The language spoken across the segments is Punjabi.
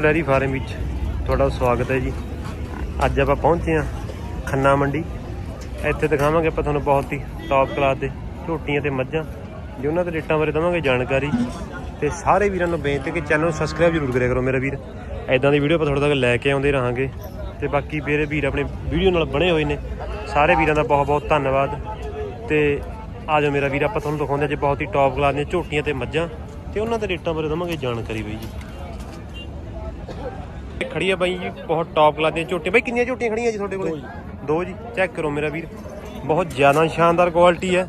ਡੈਰੀ ਫਾਰਮ ਵਿੱਚ ਤੁਹਾਡਾ ਸਵਾਗਤ ਹੈ ਜੀ। ਅੱਜ ਆਪਾਂ ਪਹੁੰਚੇ ਹਾਂ ਖੰਨਾ ਮੰਡੀ। ਇੱਥੇ ਦਿਖਾਵਾਂਗੇ ਆਪਾਂ ਤੁਹਾਨੂੰ ਬਹੁਤ ਹੀ ਟੌਪ ਕਲਾਸ ਦੇ ਝੋਟੀਆਂ ਤੇ ਮੱਝਾਂ, ਜੇ ਉਹਨਾਂ ਦੇ ਰੇਟਾਂ ਬਾਰੇ ਦਵਾਂਗੇ ਜਾਣਕਾਰੀ। ਤੇ ਸਾਰੇ ਵੀਰਾਂ ਨੂੰ ਬੇਨਤੀ ਕਿ ਚੈਨਲ ਨੂੰ ਸਬਸਕ੍ਰਾਈਬ ਜ਼ਰੂਰ ਕਰਿਆ ਕਰੋ ਮੇਰਾ ਵੀਰ। ਐਦਾਂ ਦੀ ਵੀਡੀਓ ਆਪਾਂ ਤੁਹਾਡੇ ਤੱਕ ਲੈ ਕੇ ਆਉਂਦੇ ਰਹਾਂਗੇ। ਤੇ ਬਾਕੀ ਮੇਰੇ ਵੀਰ ਆਪਣੇ ਵੀਡੀਓ ਨਾਲ ਬਣੇ ਹੋਏ ਨੇ। ਸਾਰੇ ਵੀਰਾਂ ਦਾ ਬਹੁਤ ਬਹੁਤ ਧੰਨਵਾਦ। ਤੇ ਆ ਜਾਓ ਮੇਰਾ ਵੀਰ, ਆਪਾਂ ਤੁਹਾਨੂੰ ਦਿਖਾਉਂਦੇ ਅੱਜ ਬਹੁਤ ਹੀ ਟੌਪ ਕਲਾਸ ਦੀਆਂ ਝੋਟੀਆਂ ਤੇ ਮੱਝਾਂ। ਤੇ ਉਹਨਾਂ ਦੇ ਰੇਟਾਂ ਬਾਰੇ ਦਵਾਂਗੇ ਜਾਣਕਾਰੀ ਬਈ ਜੀ। ਇਹ ਖੜੀ ਆ ਬਾਈ ਜੀ ਬਹੁਤ ਟੌਪ ਕਲਾਸ ਦੀਆਂ ਝੋਟੀਆਂ। ਬਾਈ ਕਿੰਨੀਆਂ ਝੋਟੀਆਂ ਖੜੀਆਂ ਜੀ ਤੁਹਾਡੇ ਕੋਲੇ? ਦੋ ਜੀ। ਚੈੱਕ ਕਰੋ ਮੇਰਾ ਵੀਰ। ਬਹੁਤ ਜ਼ਿਆਦਾ ਸ਼ਾਨਦਾਰ ਕੁਆਲਿਟੀ ਹੈ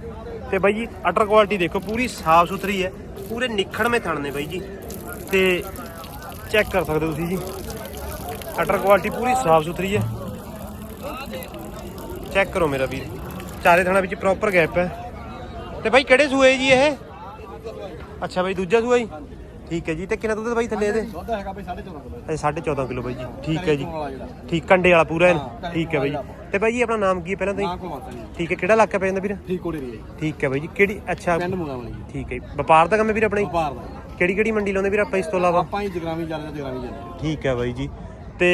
ਤੇ ਬਾਈ ਜੀ ਅਟਰ ਕੁਆਲਿਟੀ ਦੇਖੋ ਪੂਰੀ ਸਾਫ਼ ਸੁਥਰੀ ਹੈ ਪੂਰੇ ਨਿਖੜਵੇਂ ਥਣ ਨੇ ਬਾਈ ਜੀ। ਤੇ ਚੈੱਕ ਕਰ ਸਕਦੇ ਤੁਸੀਂ ਜੀ। ਅਟਰ ਕੁਆਲਿਟੀ ਪੂਰੀ ਸਾਫ਼ ਸੁਥਰੀ ਹੈ ਚੈੱਕ ਕਰੋ ਮੇਰਾ ਵੀਰ। ਚਾਰੇ ਥਣਾ ਵਿੱਚ ਪ੍ਰੋਪਰ ਗੈਪ ਹੈ ਤੇ ਬਾਈ ਕਿਹੜੇ ਸੂਏ ਜੀ ਇਹ? ਅੱਛਾ ਬਾਈ ਦੂਜਾ ਸੂਆ ਜੀ। ਠੀਕ ਹੈ ਜੀ ਤੇ ਕਿੰਨਾ ਦੁੱਧ ਬਾਈ ਥੱਲੇ ਇਹਦੇ? ਦੁੱਧ ਹੈਗਾ ਬਈ 14.5 ਕਿਲੋ ਇਹ 14.5 ਕਿਲੋ ਬਾਈ ਜੀ। ਠੀਕ ਹੈ ਜੀ। ਠੀਕ ਕੰਡੇ ਵਾਲਾ ਪੂਰਾ। ਹਾਂ, ਠੀਕ ਹੈ ਬਾਈ। ਜੀ ਤੇ ਬਾਈ ਜੀ ਆਪਣਾ ਨਾਮ ਕੀ ਹੈ ਪਹਿਲਾਂ ਤਾਂ ਜੀ। ਠੀਕ ਹੈ ਕਿਹੜਾ ਇਲਾਕਾ ਪੈ ਜਾਂਦਾ ਵੀਰ? ਠੀਕ ਕੋੜੇ ਰਹੀ ਠੀਕ ਹੈ ਬਾਈ ਜੀ ਕਿਹੜੀ ਅੱਛਾ। ਪਿੰਡ ਮੁੰਗਾ ਵਾਲੀ ਠੀਕ ਹੈ। ਵਪਾਰ ਦਾ ਕੰਮ ਹੈ ਵੀਰ ਆਪਣਾ? ਵਪਾਰ ਦਾ ਕਿਹੜੀ ਕਿਹੜੀ ਮੰਡੀ ਲਾਉਂਦੇ ਵੀਰ ਆਪਾਂ ਇਸ ਤੋਂ ਇਲਾਵਾ? ਆਪਾਂ ਹੀ ਜਗਰਾਵੀ ਜਾਂਦੇ ਜਗਰਾਵੀ ਜਾਂਦੇ ਠੀਕ ਹੈ ਬਾਈ ਜੀ। ਤੇ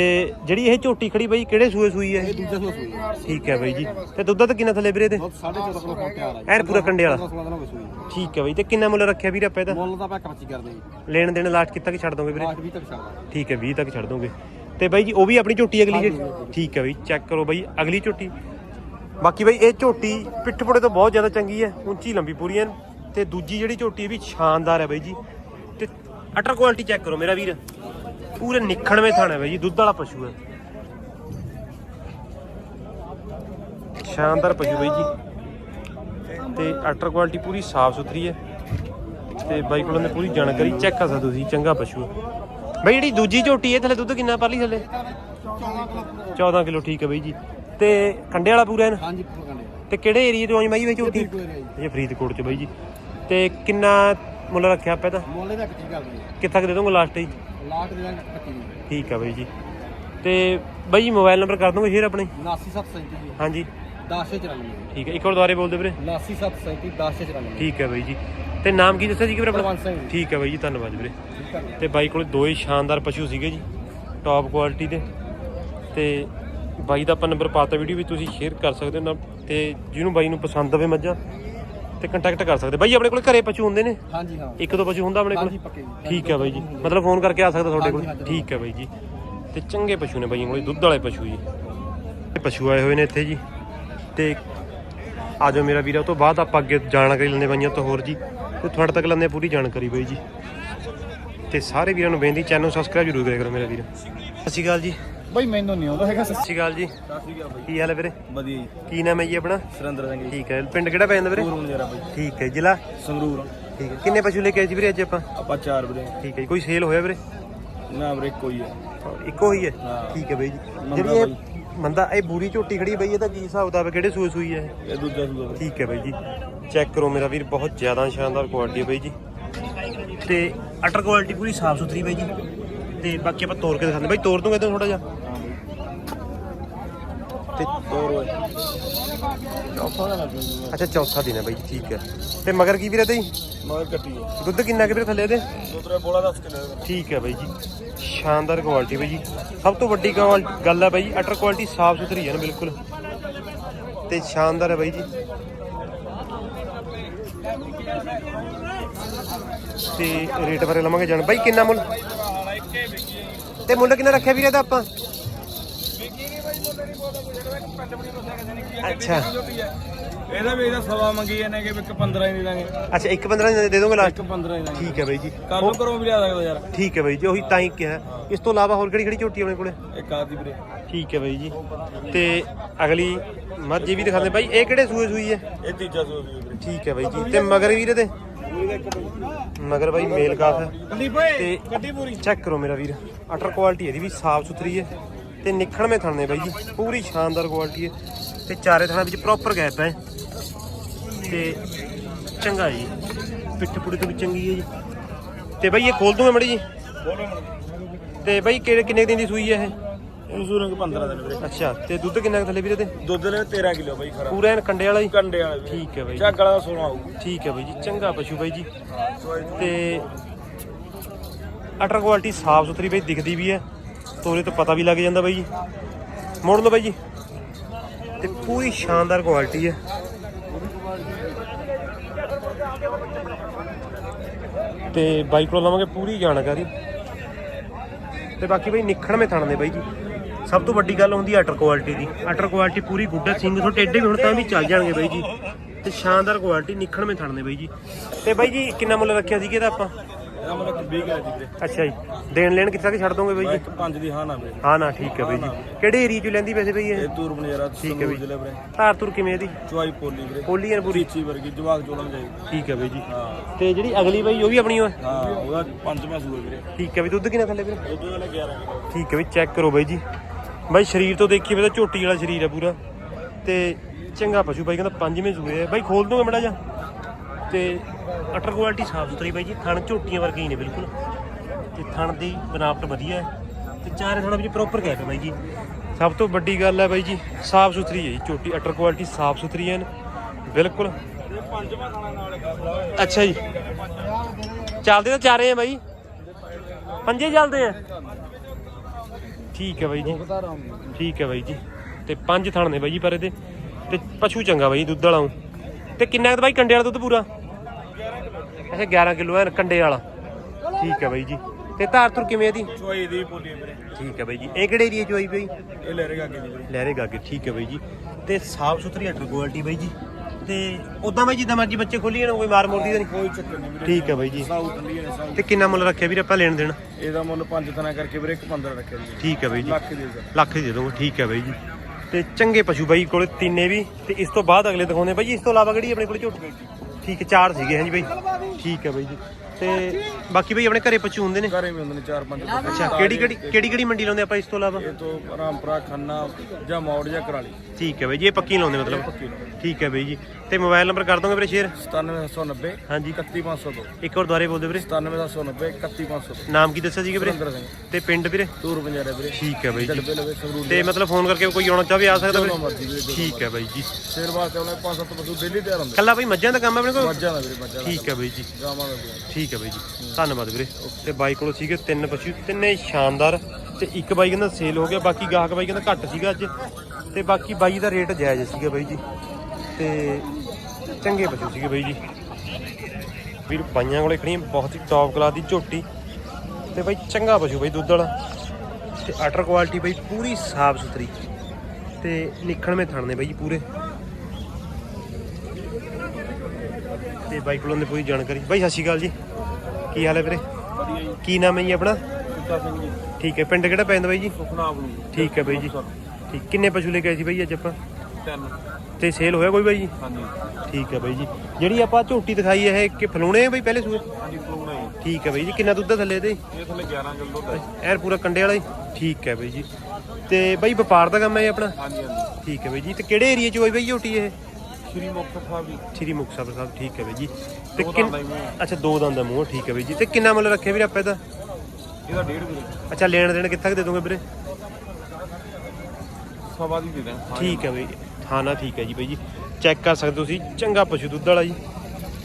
ਜਿਹੜੀ ਇਹ ਝੋਟੀ ਖੜੀ ਬਾਈ ਕਿਹੜੇ ਸੂਏ ਸੂਈ ਹੈ ਇਹ? ਇਹ? ਦੂਜਾ ਸੂਆ ਸੂਈ ਹੈ। ਠੀਕ ਹੈ ਬਾਈ ਜੀ। ਤੇ ਦੁੱਧ ਤਾਂ ਕਿੰਨਾ ਥੱਲੇ ਵੀਰੇ ਇਹਦੇ? ਦੁੱਧ 14.5 ਕਿਲੋ ਫੋਟ ਤਿਆਰ ਆ ਐਨ ਪੂਰਾ ਕੰਡੇ ਵਾਲਾ। 16 ਦਿਨ ਹੋ ਗਏ ਸੂਈ ਠੀਕ ਹੈ ਬਾਈ ਤੇ ਕਿੰਨਾ ਮੁੱਲ ਰੱਖਿਆ ਵੀਰ ਆਪਾਂ ਇਹਦਾ? ਮੁੱਲ ਤਾਂ ਆਪਾਂ ਕੱਚੀ ਕਰਦੇ ਜੀ। ਲੈਣ ਦੇਣ ਲਾਸਟ ਕੀਤਾ ਕਿ ਛੱਡ ਦੋਗੇ ਵੀਰੇ? ਤੱਕ ਛੱਡਦਾ ਠੀਕ ਹੈ 20 ਤੱਕ ਛੱਡ ਦੋਗੇ। ਤੇ ਬਾਈ ਜੀ ਉਹ ਵੀ ਆਪਣੀ ਝੋਟੀ ਅਗਲੀ ਜਿਹੜੀ? ਠੀਕ ਹੈ ਬਾਈ ਚੈੱਕ ਕਰੋ ਬਾਈ ਅਗਲੀ ਝੋਟੀ। ਬਾਕੀ ਬਾਈ ਇਹ ਝੋਟੀ ਪਿੱਠ ਪੁੜੇ ਤੋਂ ਬਹੁਤ ਜ਼ਿਆਦਾ ਚੰਗੀ ਹੈ ਉੱਚੀ ਲੰਬੀ ਪੂਰੀ ਹੈ ਤੇ ਦੂਜੀ ਜਿਹੜੀ ਝੋਟੀ ਇਹ ਵੀ ਸ਼ਾਨਦਾਰ ਹੈ ਬਾਈ ਜੀ। ਤੇ ਅਟਰ ਕੁਆਲਿਟੀ ਚੈੱਕ ਕਰੋ ਮੇਰਾ ਵੀਰ। ਪੂਰੇ ਨਿਖਣਵੇਂ ਥਾਣੇ ਬਾਈ ਜੀ ਦੁੱਧ ਵਾਲਾ ਪਸ਼ੂ ਹੈ। ਸ਼ਾਨਦਾਰ ਪਸ਼ੂ ਬਾਈ ਜੀ। ਤੇ ਆਟਰ ਕੁਆਲਿਟੀ ਪੂਰੀ ਸਾਫ਼ ਸੁਥਰੀ ਹੈ। ਤੇ ਬਾਈ ਕੋਲੋਂ ਨੇ ਪੂਰੀ ਜਾਣਕਾਰੀ ਚੈੱਕ ਕਰ ਸਕਦੇ ਤੁਸੀਂ ਚੰਗਾ ਪਸ਼ੂ ਹੈ। ਬਾਈ ਜਿਹੜੀ ਦੂਜੀ ਝੋਟੀ ਹੈ ਥੱਲੇ ਦੁੱਧ ਕਿੰਨਾ ਪਾਲੀ ਥੱਲੇ? 14 ਕਿਲੋ ਠੀਕ ਹੈ ਬਾਈ ਜੀ। ਤੇ ਕੰਡੇ ਵਾਲਾ ਪੂਰਾ ਹੈ ਹਾਂਜੀ ਪੂਰਾ ਕੰਡੇ ਤੇ ਕਿਹੜੇ ਏਰੀਆ ਤੋਂ ਆਈ ਬਾਈ ਵਿੱਚ ਝੋਟੀ? ਇਹ ਫਰੀਦਕੋਟ ਚ ਬਾਈ ਜੀ। ਤੇ ਕਿੰਨਾ ਮੁੱਲ ਰੱਖਿਆ ਆਪਾਂ ਇਹਦਾ? ਮੁੱਲ ਇਹਦਾ ਕਿੱਥੇ ਕਰਦੇ ਕਿੱਥਾ ਕਿ ਦੇ ਦੋਗੇ ਲਾਸਟ ਜੀ? ਠੀਕ ਆ ਬਾਈ ਜੀ। ਤੇ ਬਾਈ ਜੀ ਮੋਬਾਈਲ ਨੰਬਰ ਕਰ ਦੋਗੇ ਫੇਰ ਆਪਣੇ? 99737 ਹਾਂਜੀ। 1094 ਠੀਕ ਹੈ ਇੱਕ ਹੋਰ ਦੁਬਾਰੇ ਬੋਲਦੇ ਵੀਰੇ। 99737 1094 ਠੀਕ ਹੈ ਬਾਈ ਜੀ। ਤੇ ਨਾਮ ਕੀ ਦੱਸਿਆ ਸੀ ਕਿ ਵੀਰੇ ਆਪਣਾ? ਠੀਕ ਹੈ ਬਾਈ ਜੀ ਧੰਨਵਾਦ ਵੀਰੇ। ਤੇ ਬਾਈ ਕੋਲ ਦੋ ਹੀ ਸ਼ਾਨਦਾਰ ਪਸ਼ੂ ਸੀਗੇ ਜੀ ਟੌਪ ਕੁਆਲਿਟੀ ਦੇ। ਤੇ ਬਾਈ ਦਾ ਆਪਾਂ ਨੰਬਰ ਪਾਤਾ ਵੀਡੀਓ ਵੀ ਤੁਸੀਂ ਸ਼ੇਅਰ ਕਰ ਸਕਦੇ ਹੋ ਨਾ। ਤੇ ਜਿਹਨੂੰ ਬਾਈ ਨੂੰ ਪਸੰਦ ਆਵੇ ਮੱਝਾਂ ਤੇ ਕੰਟੈਕਟ ਕਰ ਸਕਦੇ। ਬਾਈ ਆਪਣੇ ਕੋਲੇ ਘਰੇ ਪਸ਼ੂ ਹੁੰਦੇ ਨੇ? ਹਾਂਜੀ ਹਾਂ। ਇੱਕ ਦੋ ਪਸ਼ੂ ਹੁੰਦਾ ਆਪਣੇ ਹਾਂਜੀ ਕੋਲੇ ਪੱਕੇ ਜੀ। ਠੀਕ ਹੈ ਬਾਈ ਜੀ। ਮਤਲਬ ਫੋਨ ਕਰਕੇ ਆ ਸਕਦਾ ਤੁਹਾਡੇ ਕੋਲ। ਠੀਕ ਹੈ ਬਾਈ ਜੀ। ਤੇ ਚੰਗੇ ਪਸ਼ੂ ਨੇ ਬਾਈਆਂ ਕੋਲੇ ਦੁੱਧ ਵਾਲੇ ਪਸ਼ੂ ਜੀ। ਇਹ ਪਸ਼ੂ ਆਏ ਹੋਏ ਨੇ ਇੱਥੇ ਜੀ। ਤੇ ਆਜੋ ਮੇਰਾ ਵੀਰਾ ਉਹ ਤੋਂ ਬਾਅਦ ਆਪਾਂ ਅੱਗੇ ਜਾਣਕਾਰੀ ਲੈਂਦੇ ਬਾਈਆਂ ਤੋਂ ਹੋਰ ਜੀ। ਤੇ ਤੁਹਾਡੇ ਤੱਕ ਲੈਂਦੇ ਪੂਰੀ ਜਾਣਕਾਰੀ ਬਾਈ ਜੀ। ਤੇ ਸਾਰੇ ਵੀਰਾਂ ਨੂੰ ਬੇਨਤੀ ਚੈਨਲ ਨੂੰ ਸਬਸਕ੍ਰਾਈਬ ਜ਼ਰੂਰ ਕਰਿਆ ਕਰੋ ਮੇਰਾ ਵੀਰ। ਸਤਿ ਸ਼੍ਰੀ ਅਕਾਲ ਜੀ। ਬਈ ਮੈਨੂੰ ਨਹੀਂ ਆਉਂਦਾ ਹੈਗਾ ਸਤਿ ਸ਼੍ਰੀ ਅਕਾਲ ਜੀ। ਸਤਿ ਸ਼੍ਰੀ ਅਕਾਲ ਬਈ। ਕੀ ਹਾਲ ਹੈ ਵੀਰੇ? ਵਧੀਆ ਜੀ। ਕੀ ਨਾਮ ਹੈ ਜੀ ਆਪਣਾ? ਸੁਰਿੰਦਰ ਸਿੰਘ ਜੀ। ਠੀਕ ਹੈ ਪਿੰਡ ਕਿਹੜਾ ਪੈ ਜਾਂਦਾ ਵੀਰੇ? ਪੂਰਨ ਜਰਾ ਬਈ। ਠੀਕ ਹੈ ਜ਼ਿਲ੍ਹਾ? ਸੰਗਰੂਰ। ਠੀਕ ਹੈ ਕਿੰਨੇ ਪਸ਼ੂ ਲੈ ਕੇ ਆਏ ਜੀ ਵੀਰੇ ਅੱਜ ਆਪਾਂ? ਆਪਾਂ ਚਾਰ ਵੀਰੇ। ਠੀਕ ਹੈ ਜੀ ਕੋਈ ਸੇਲ ਹੋਇਆ ਵੀਰੇ? ਨਾ ਵੀਰੇ ਕੋਈ ਹੈ ਇੱਕੋ ਹੀ ਹੈ। ਠੀਕ ਹੈ ਬਾਈ ਜੀ। ਜਿਹੜੀ ਇਹ। ਮੰਦਾ ਇਹ ਬੂਰੀ ਝੋਟੀ ਖੜੀ ਬਈ ਇਹਦਾ ਕੀ ਹਿਸਾਬ ਦਾ ਕਿਹੜੇ ਸੂਏ ਸੂਈ ਹੈ ਇਹ? ਇਹ ਦੂਜਾ ਸੂਆ ਠੀਕ ਹੈ ਬਾਈ ਜੀ। ਚੈੱਕ ਕਰੋ ਮੇਰਾ ਵੀਰ ਬਹੁਤ ਜ਼ਿਆਦਾ ਸ਼ਾਨਦਾਰ ਕੁਆਲਿਟੀ ਹੈ ਬਾਈ ਜੀ। ਤੇ ਅਟਰ ਕੁਆਲਿਟੀ ਪੂਰੀ ਸਾਫ਼ ਸੁਥਰੀ ਬਾਈ ਜੀ। ਤੇ ਬਾਕੀ ਆਪਾਂ ਤੋੜ ਕੇ ਦਿਖਾਉਂਦੇ ਬਾਈ ਤੋੜ ਦੂੰਗਾ ਤੈਨੂੰ ਥੋੜਾ ਜਿਹਾ। ਤੇ ਦੋ ਰੋਏ ਅੱਛਾ ਚੌਥਾ ਦਿਨ ਹੈ ਬਾਈ ਠੀਕ ਹੈ। ਤੇ ਮਗਰ ਕੀ ਵੀਰੇ ਤੇ ਮਗਰ ਕੱਟੀ ਹੈ। ਦੁੱਧ ਕਿੰਨਾ ਕਿ ਵੀਰੇ ਥੱਲੇ ਇਹਦੇ ਦੂਸਰਾ ਬੋਲਾ 10 ਕਿਲੋ ਠੀਕ ਹੈ ਬਾਈ ਜੀ। ਸ਼ਾਨਦਾਰ ਕੁਆਲਿਟੀ ਬਾਈ ਜੀ। ਸਭ ਤੋਂ ਵੱਡੀ ਗੱਲ ਹੈ ਬਾਈ ਜੀ ਅਟਰ ਕੁਆਲਿਟੀ ਸਾਫ਼ ਸੁਥਰੀ ਹੈ ਨਾ ਬਿਲਕੁਲ। ਤੇ ਸ਼ਾਨਦਾਰ ਹੈ ਬਾਈ ਜੀ। ਤੇ ਰੇਟ ਬਾਰੇ ਲਵਾਂਗੇ ਜਾਣ। ਬਾਈ ਕਿੰਨਾ ਮੁੱਲ? ਤੇ ਮੁੱਲ ਕਿੰਨਾ ਰੱਖਿਆ ਵੀਰੇ ਦਾ ਆਪਾਂ? ਅੱਛਾ। ਇਹਦਾ ਵੀ ਇਹਦਾ ਸਵਾ ਮੰਗੀ ਇਹਨੇ ਕਿ ਇੱਕ 15 ਹੀ ਦੇ ਦਾਂਗੇ। ਅੱਛਾ ਇੱਕ 15 ਦੇ ਦੋਗੇ ਲਾਸਟ ਇੱਕ 15 ਹੀ ਦਾਂਗੇ। ਠੀਕ ਹੈ ਬਾਈ ਜੀ। ਕੱਲ ਨੂੰ ਘਰੋਂ ਵੀ ਲਿਆ ਸਕਦਾ ਯਾਰ ਠੀਕ ਹੈ ਬਾਈ ਜੀ ਉਹੀ ਤਾਂ ਹੀ ਕਿਹਾ। ਇਸ ਤੋਂ ਇਲਾਵਾ ਹੋਰ ਕਿਹੜੀ ਕਿਹੜੀ ਝੋਟੀ ਆਪਣੇ ਕੋਲੇ? ਇੱਕ ਆਦੀ ਵੀਰੇ। ਠੀਕ ਹੈ ਬਾਈ ਜੀ। ਤੇ ਅਗਲੀ ਮੱਝ ਵੀ ਦਿਖਾਉਂਦੇ ਬਾਈ ਇਹ ਕਿਹੜੇ ਸੂਏ ਸੂਈ ਹੈ? ਇਹ ਤੀਜਾ ਸੂਆ ਵੀ ਵੀਰੇ। ਠੀਕ ਹੈ ਬਾਈ ਜੀ। ਤੇ ਮਗਰ ਵੀਰੇ ਤੇ ਮਗਰ ਬਾਈ ਮੇਲ ਕਾਫ ਤੇ ਗੱਡੀ ਪੂਰੀ। ਚੈੱਕ ਕਰੋ ਮੇਰਾ ਵੀਰ। ਅਟਰ ਕੁਆਲਿਟੀ ਇਹਦੀ ਵੀ ਸਾਫ਼ ਸੁਥਰੀ ਹੈ। ਤੇ ਨਿਖਣਵੇਂ ਥਣ ਨੇ ਬਾਈ ਜੀ। ਪੂਰੀ ਸ਼ਾਨਦਾਰ ਕੁਆਲਿਟੀ ਹੈ। ਤੇ ਚਾਰੇ ਥਣਾਂ ਵਿੱਚ ਪ੍ਰੋਪਰ ਗੈਪ ਹੈ। ਤੇ ਚੰਗਾ ਜੀ। ਪਿੱਠ ਪੁੜੀ ਤੋਂ ਵੀ ਚੰਗੀ ਹੈ ਜੀ। ਤੇ ਬਾਈ ਇਹ ਖੋਲ ਦੂੰਗਾ ਮੜੀ ਜੀ। ਤੇ ਬਾਈ ਕਿਹੜੇ ਕਿੰਨੇ ਦਿਨ ਦੀ ਸੂਈ ਹੈ ਇਹ? ਇਹ ਸੂਰੰਗ 15 ਦਿਨ ਵੀਰੇ। ਅੱਛਾ ਤੇ ਦੁੱਧ ਕਿੰਨਾ ਕੁ ਥੱਲੇ ਵੀਰੇ ਤੇ? ਦੁੱਧ ਲੈ 13 ਕਿਲੋ ਬਾਈ ਖਰਾ। ਪੂਰਾ ਐਨ ਕੰਡੇ ਵਾਲਾ ਜੀ? ਕੰਡੇ ਵਾਲਾ ਵੀਰੇ। ਠੀਕ ਹੈ ਬਾਈ ਜੀ। ਚੱਕ ਵਾਲਾ 16 ਆਊ ਠੀਕ ਹੈ ਬਾਈ ਜੀ ਚੰਗਾ ਪਸ਼ੂ ਬਾਈ ਜੀ। ਤੇ ਅਟਰ ਕੁਆਲਿਟੀ ਸਾਫ਼ ਸੁਥਰੀ ਬਈ ਦਿਖਦੀ ਵੀ ਹੈ। ਤੋਰੇ ਤੋਂ ਪਤਾ ਵੀ ਲੱਗ ਜਾਂਦਾ ਬਾਈ ਜੀ। ਮੋੜ ਲਓ ਬਾਈ ਜੀ। ਤੇ ਪੂਰੀ ਸ਼ਾਨਦਾਰ ਕੁਆਲਿਟੀ ਹੈ। ਤੇ ਬਾਈ ਕੋਲ ਲਵਾਂਗੇ ਪੂਰੀ ਜਾਣਕਾਰੀ। ਤੇ ਬਾਕੀ ਬਈ ਨਿਖੜਵੇਂ ਥਣ ਦੇ ਬਾਈ ਜੀ। ਸਭ ਤੋਂ ਵੱਡੀ ਗੱਲ ਹੁੰਦੀ ਹੈ ਅਟਰ ਕੁਆਲਿਟੀ ਦੀ। ਅਟਰ ਕੁਆਲਿਟੀ ਪੂਰੀ ਗੁੱਡ ਹੈ ਸਿੰਘ ਤੁਹਾਡੇ ਏਡੇ ਵੀ ਹੁਣ ਤਾਂ ਵੀ ਚੱਲ ਜਾਣਗੇ ਬਾਈ ਜੀ। ਤੇ ਸ਼ਾਨਦਾਰ ਕੁਆਲਿਟੀ ਨਿਖੜਵੇਂ ਥਣ ਦੇ ਬਾਈ ਜੀ। ਤੇ ਬਾਈ ਜੀ ਕਿੰਨਾ ਮੁੱਲ ਰੱਖਿਆ ਸੀ ਇਹਦਾ ਆਪਾਂ? ਇਹਦਾ ਮਤਲਬ 20 ਕਿਲੋ ਜੀ ਵੀਰੇ ਅੱਛਾ ਜੀ। ਦੇਣ ਲੈਣ ਕਿੱਥੇ ਤੱਕ ਛੱਡ ਦੋਗੇ ਬਾਈ ਜੀ? ਇੱਕ ਪੰਜ ਦੀ ਹਾਂ ਨਾ ਵੀਰੇ ਹਾਂ ਨਾ ਠੀਕ ਹੈ ਬਾਈ ਜੀ। ਕਿਹੜੇ ਏਰੀਆ ਚ ਲੈਂਦੀ ਵੈਸੇ ਬਾਈ ਇਹ? ਇਹ ਤੂਰ ਬਨੇਰਾ ਠੀਕ ਹੈ। ਜ਼ਿਲ੍ਹੇ ਵੀਰੇ। ਧਾਰ ਤੁਰ ਕਿਵੇਂ ਇਹਦੀ? ਚੁਆਈ ਪੋਲੀ ਵੀਰੇ। ਪੋਲੀ ਐਨ ਪੂਰੀ? ਚੀਚੀ ਵਰਗੀ ਜਵਾਗ ਚੋਲਣ ਜਾਈ ਠੀਕ ਹੈ ਬਾਈ ਜੀ। ਹਾਂ। ਤੇ ਜਿਹੜੀ ਅਗਲੀ ਬਾਈ ਉਹ ਵੀ ਆਪਣੀ ਓ? ਹੈ ਹਾਂ ਉਹਦਾ ਪੰਜਵਾਂ ਸੂਆ ਵੀਰੇ। ਠੀਕ ਹੈ ਵੀ ਦੁੱਧ ਕਿੰਨਾ ਥੱਲੇ ਵੀਰੇ? ਦੁੱਧ ਵਾਲਾ 11 ਕਿਲੋ। ਠੀਕ ਹੈ ਵੀ ਚੈੱਕ ਕਰੋ ਬਾਈ ਜੀ। ਬਾਈ ਸਰੀਰ ਤੋਂ ਦੇਖੀਏ ਵੀ ਤਾਂ ਝੋਟੀ ਵਾਲਾ ਸਰੀਰ ਹੈ ਪੂਰਾ। ਤੇ ਚੰਗਾ ਪਸ਼ੂ ਬਾਈ ਕਹਿੰਦਾ ਪੰਜਵੇਂ ਸੂਏ ਹੈ ਬਾਈ ਖੋਲ ਦੋਗੇ ਮੜਾ ਜਾ ਤੇ ਅਟਰ ਕੁਆਲਿਟੀ ਸਾਫ਼ ਸੁਥਰੀ ਬਾਈ ਜੀ, ਥਣ ਝੋਟੀਆਂ ਵਰਗੇ ਹੀ ਨੇ ਬਿਲਕੁਲ। ਤੇ ਥਣ ਦੀ ਬਨਾਵਟ ਵਧੀਆ ਹੈ। ਤੇ ਚਾਰੇ ਥਣਾ ਵਿੱਚ ਪ੍ਰੋਪਰ ਕਹਿ ਕੇ ਬਾਈ ਜੀ। ਸਭ ਤੋਂ ਵੱਡੀ ਗੱਲ ਹੈ ਬਾਈ ਜੀ, ਸਾਫ਼ ਸੁਥਰੀ ਹੈ ਜੀ ਝੋਟੀ, ਅਟਰ ਕੁਆਲਿਟੀ ਸਾਫ਼ ਸੁਥਰੀ ਹੈ। ਬਿਲਕੁਲ। ਅੱਛਾ ਜੀ। ਚੱਲਦੇ ਤਾਂ ਚਾਰੇ ਆ ਬਾਈ। ਪੰਜੇ ਚੱਲਦੇ ਆ। ਠੀਕ ਹੈ ਬਾਈ ਜੀ। ਠੀਕ ਹੈ ਬਾਈ ਜੀ। ਤੇ ਪੰਜ ਥਣ ਨੇ ਬਾਈ ਜੀ ਪਰ ਇਹਦੇ। ਤੇ ਪਸ਼ੂ ਚੰਗਾ ਬਾਈ ਦੁੱਧ ਵਾਲਾ ਊਂ। ਤੇ ਕਿੰਨਾ ਕੁ ਬਾਈ ਕੰਡੇ ਵਾਲਾ ਦੁੱਧ ਪੂਰਾ? ਅੱਛਾ 11 ਕਿਲੋ ਹੈ ਕੰਡੇ ਵਾਲਾ। ਠੀਕ ਹੈ ਬਾਈ ਜੀ। ਤੇ ਧਾਰ ਤੁਰ ਕਿਵੇਂ ਇਹਦੀ? ਚੁਆਈ ਦੀ ਪੋਲੀ ਵੀਰੇ। ਠੀਕ ਹੈ ਬਾਈ ਜੀ। ਇਹ ਕਿਹੜੇ ਏਰੀਆ ਚ ਹੋਈ ਬਈ? ਇਹ ਲੈ ਰੇਗਾ ਅੱਗੇ ਦੀ ਵੀਰੇ ਲਹਿਰੇ ਗਾਗੇ ਠੀਕ ਹੈ ਬਾਈ ਜੀ। ਤੇ ਸਾਫ਼ ਸੁਥਰੀ ਅਟਰ ਕੁਆਲਿਟੀ ਬਾਈ ਜੀ। ਤੇ ਉਦਾਂ ਬਾਈ ਜਿੱਦਾਂ ਮਰਜ਼ੀ ਬੱਚੇ ਖੋਲੀ ਜਾਣ ਕੋਈ ਮਾਰ ਮੁਰਦੀ ਤਾਂ ਨਹੀਂ। ਕੋਈ ਚੱਕਰ ਨਹੀਂ ਵੀਰੇ। ਠੀਕ ਹੈ ਬਾਈ ਜੀ। ਸਾਊ ਠੰਡੀ ਹੈ ਸਾਊ। ਤੇ ਕਿੰਨਾ ਮੁੱਲ ਰੱਖਿਆ ਵੀਰ ਆਪਾਂ ਲੈਣ ਦੇਣ? ਇਹਦਾ ਮੁੱਲ ਪੰਜ ਤਨਾ ਕਰਕੇ ਵੀਰੇ ਇੱਕ 15 ਰੱਖਿਆ ਜੀ। ਠੀਕ ਹੈ ਬਾਈ ਜੀ। ਲੱਖ ਦੇ ਦੇ। ਲੱਖ ਦੇ ਦੋਗੇ ਠੀਕ ਹੈ ਬਾਈ ਜੀ। ਤੇ ਚੰਗੇ ਪਸ਼ੂ ਬਾਈ ਕੋਲੇ ਤਿੰਨੇ ਵੀ। ਤੇ ਇਸ ਤੋਂ ਬਾਅਦ ਅਗਲੇ ਦਿਖਾਉਂਦੇ ਬਾਈ ਜੀ। ਇਸ ਤੋਂ ਇਲਾਵਾ ਕਿਹੜੀ ਆਪਣੇ ਕੋਲੇ ਝੋਟੀ? ਠੀਕ ਹੈ ਚਾਰ ਸੀਗੇ ਹਾਂਜੀ ਬਾਈ। ਠੀਕ ਹੈ ਬਾਈ ਜੀ। ਤੇ ਬਾਕੀ ਬਾਈ ਆਪਣੇ ਘਰੇ ਹੁੰਦੇ ਨੇ? ਘਰੇ ਵੀ ਹੁੰਦੇ ਨੇ ਚਾਰ ਪੰਜ ਅੱਛਾ ਕਿਹੜੀ ਕਿਹੜੀ ਕਿਹੜੀ ਕਿਹੜੀ ਮੰਡੀ ਲਾਉਂਦੇ ਆਪਾਂ ਇਸ ਤੋਂ ਇਲਾਵਾ? ਇਹ ਤੋਂ ਰਾਮਪੁਰਾ ਖੰਨਾ ਜਾਂ ਮੌੜ ਜਾਂ ਕਰਾਲੀ। ਠੀਕ ਹੈ ਬਾਈ ਜੀ ਇਹ ਪੱਕੀ ਲਾਉਂਦੇ ਮਤਲਬ? ਪੱਕੀ ਠੀਕ ਹੈ ਬਾਈ ਜੀ। ਤੇ ਮੋਬਾਈਲ ਨੰਬਰ ਕਰ ਦੋਗੇ ਵੀਰੇ ਸ਼ੇਅਰ? 97790 ਹਾਂਜੀ। 31502 ਇੱਕ ਵਾਰ ਦੁਬਾਰੇ ਬੋਲ ਦਿਓ ਵੀਰੇ। 97790 31502 ਨਾਮ ਕੀ ਦੱਸਿਆ ਸੀਗਾ ਵੀਰੇ? ਸੁਰਿੰਦਰ ਸਿੰਘ। ਤੇ ਪਿੰਡ ਵੀਰੇ? ਤੂਰ ਪੰਜਾਰੇ ਵੀਰੇ। ਠੀਕ ਹੈ ਬਾਈ ਜੀ। ਤੇ ਮਤਲਬ ਫੋਨ ਕਰਕੇ ਕੋਈ ਆਉਣਾ ਚਾਹਵੇ ਆ ਸਕਦਾ ਵੀਰੇ? ਠੀਕ ਹੈ ਬਾਈ ਜੀ। ਸ਼ੇਰ ਵਾਸਤੇ ਉਹਨੇ ਪੰਜ ਸੱਤ ਪਸ਼ੂ ਡੇਲੀ ਤਿਆਰ ਹੁੰਦੇ। ਕੱਲਾ ਬਾਈ ਮੱਝਾਂ ਦਾ ਕੰਮ ਹੈ ਆਪਣੇ ਕੋਲ? ਮੱਝਾਂ ਦਾ ਵੀਰੇ ਮੱਝਾਂ ਦਾ ਠੀਕ ਹੈ ਬਾਈ ਜੀ। ਗਾਵਾਂ ਦਾ ਵੀਰੇ ਠੀਕ ਹੈ ਬਾਈ ਜੀ। ਧੰਨਵਾਦ ਵੀਰੇ। ਤੇ ਬਾਈ ਕੋਲ ਸੀਗੇ ਤਿੰਨ ਪਸ਼ੂ, ਤਿੰਨੇ ਸ਼ਾਨਦਾਰ। ਤੇ ਇੱਕ ਬਾਈ ਕਹਿੰਦਾ ਸੇਲ ਹੋ ਗਿਆ, ਬਾਕੀ ਗਾਹਕ ਬਾਈ ਕਹਿੰਦਾ ਘੱਟ ਸੀਗਾ ਅੱਜ। ਤੇ ਬਾਕੀ ਬਾਈ ਦਾ ਰੇਟ ਜਾਇਜ਼ ਸੀਗਾ ਬਾਈ ਜੀ। ਤੇ ਚੰਗੇ ਪਸ਼ੂ ਸੀਗੇ ਬਾਈ ਜੀ। ਵੀਰ ਬਾਈਆਂ ਕੋਲੇ ਖੜੀਆਂ ਬਹੁਤ ਹੀ ਟੌਪ ਕਲਾਸ ਦੀ ਝੋਟੀ। ਤੇ ਬਾਈ ਚੰਗਾ ਪਸ਼ੂ ਬਾਈ ਦੁੱਧ ਵਾਲਾ। ਤੇ ਅਟਰ ਕੁਆਲਿਟੀ ਬਾਈ ਪੂਰੀ ਸਾਫ਼ ਸੁਥਰੀ। ਤੇ ਨਿਖਣ ਥਣ ਨੇ ਬਾਈ ਜੀ ਪੂਰੇ। ਤੇ ਬਾਈ ਕੋਲੋਂ ਦੀ ਪੂਰੀ ਜਾਣਕਾਰੀ। ਬਾਈ, ਸਤਿ ਸ਼੍ਰੀ ਅਕਾਲ ਜੀ। ਕੀ ਹਾਲ ਹੈ ਵੀਰੇ? ਵਧੀਆ ਜੀ ਕੀ ਨਾਮ ਹੈ ਜੀ ਆਪਣਾ? ਸੁੱਚਾ ਸਿੰਘ ਜੀ। ਠੀਕ ਹੈ ਪਿੰਡ ਕਿਹੜਾ ਪੈਂਦਾ ਬਾਈ ਜੀ? ਸੁਖਨਾ ਬਲੂ ਠੀਕ ਹੈ ਬਾਈ ਜੀ। ਠੀਕ ਕਿੰਨੇ ਪਸ਼ੂ ਲੈ ਕੇ ਆਏ ਸੀ ਬਾਈ ਅੱਜ ਆਪਾਂ? ਤਿੰਨ। ਤੇ ਸੇਲ ਹੋਇਆ ਕੋਈ ਬਾਈ ਜੀ? ਹਾਂਜੀ। ਠੀਕ ਹੈ ਬਾਈ ਜੀ। ਜਿਹੜੀ ਆਪਾਂ ਝੋਟੀ ਦਿਖਾਈ ਹੈ ਇਹ ਕਿ ਫਲੂਣੇ ਬਾਈ ਪਹਿਲੇ ਸੂਏ? ਹਾਂਜੀ ਕੋਣਾ ਜੀ ਠੀਕ ਹੈ ਬਾਈ ਜੀ ਕਿੰਨਾ ਦੁੱਧ ਥੱਲੇ ਇਹਦੇ ਇਹ ਥੱਲੇ 11 ਕਿਲੋ ਦੁੱਧ ਹੈ। ਐਰ ਪੂਰਾ ਕੰਡੇ ਵਾਲਾ ਹੀ? ਠੀਕ ਹੈ ਬਾਈ ਜੀ। ਤੇ ਬਾਈ ਵਪਾਰ ਦਾ ਕੰਮ ਹੈ ਆਪਣਾ? ਹਾਂਜੀ ਹਾਂਜੀ। ਠੀਕ ਹੈ ਬਾਈ ਜੀ। ਤੇ ਕਿਹੜੇ ਏਰੀਆ 'ਚ ਹੋਈ ਬਾਈ ਝੋਟੀ ਇਹ? ਸ਼੍ਰੀ ਮੁਕਤਸਰ ਸਾਹਿਬ ਜੀ। ਸ੍ਰੀ ਮੁਕਤਸਰ ਸਾਹਿਬ ਠੀਕ ਹੈ ਬਾਈ ਜੀ। ਤੇ ਕਿੰਨ। ਅੱਛਾ ਦੋ ਦੰਦ ਦਾ ਮੂੰਹ ਠੀਕ ਹੈ ਬਾਈ ਜੀ। ਤੇ ਕਿੰਨਾ ਮੁੱਲ ਰੱਖਿਆ ਵੀਰੇ ਆਪਾਂ ਇਹਦਾ ਇਹਦਾ ਡੇਢ ਵੀਰੇ। ਅੱਛਾ ਲੈਣ ਦੇਣ ਕਿੱਥੇ ਕੁ ਦੇ ਦੋਗੇ ਵੀਰੇ? ਸਵਾ ਦੀ ਦੇ ਦਾਂ ਠੀਕ ਹੈ ਬਈ ਨਾ ਠੀਕ ਹੈ ਜੀ ਬਾਈ ਜੀ। ਚੈੱਕ ਕਰ ਸਕਦੇ ਹੋ ਤੁਸੀਂ ਚੰਗਾ ਪਸ਼ੂ ਦੁੱਧ ਵਾਲਾ ਜੀ।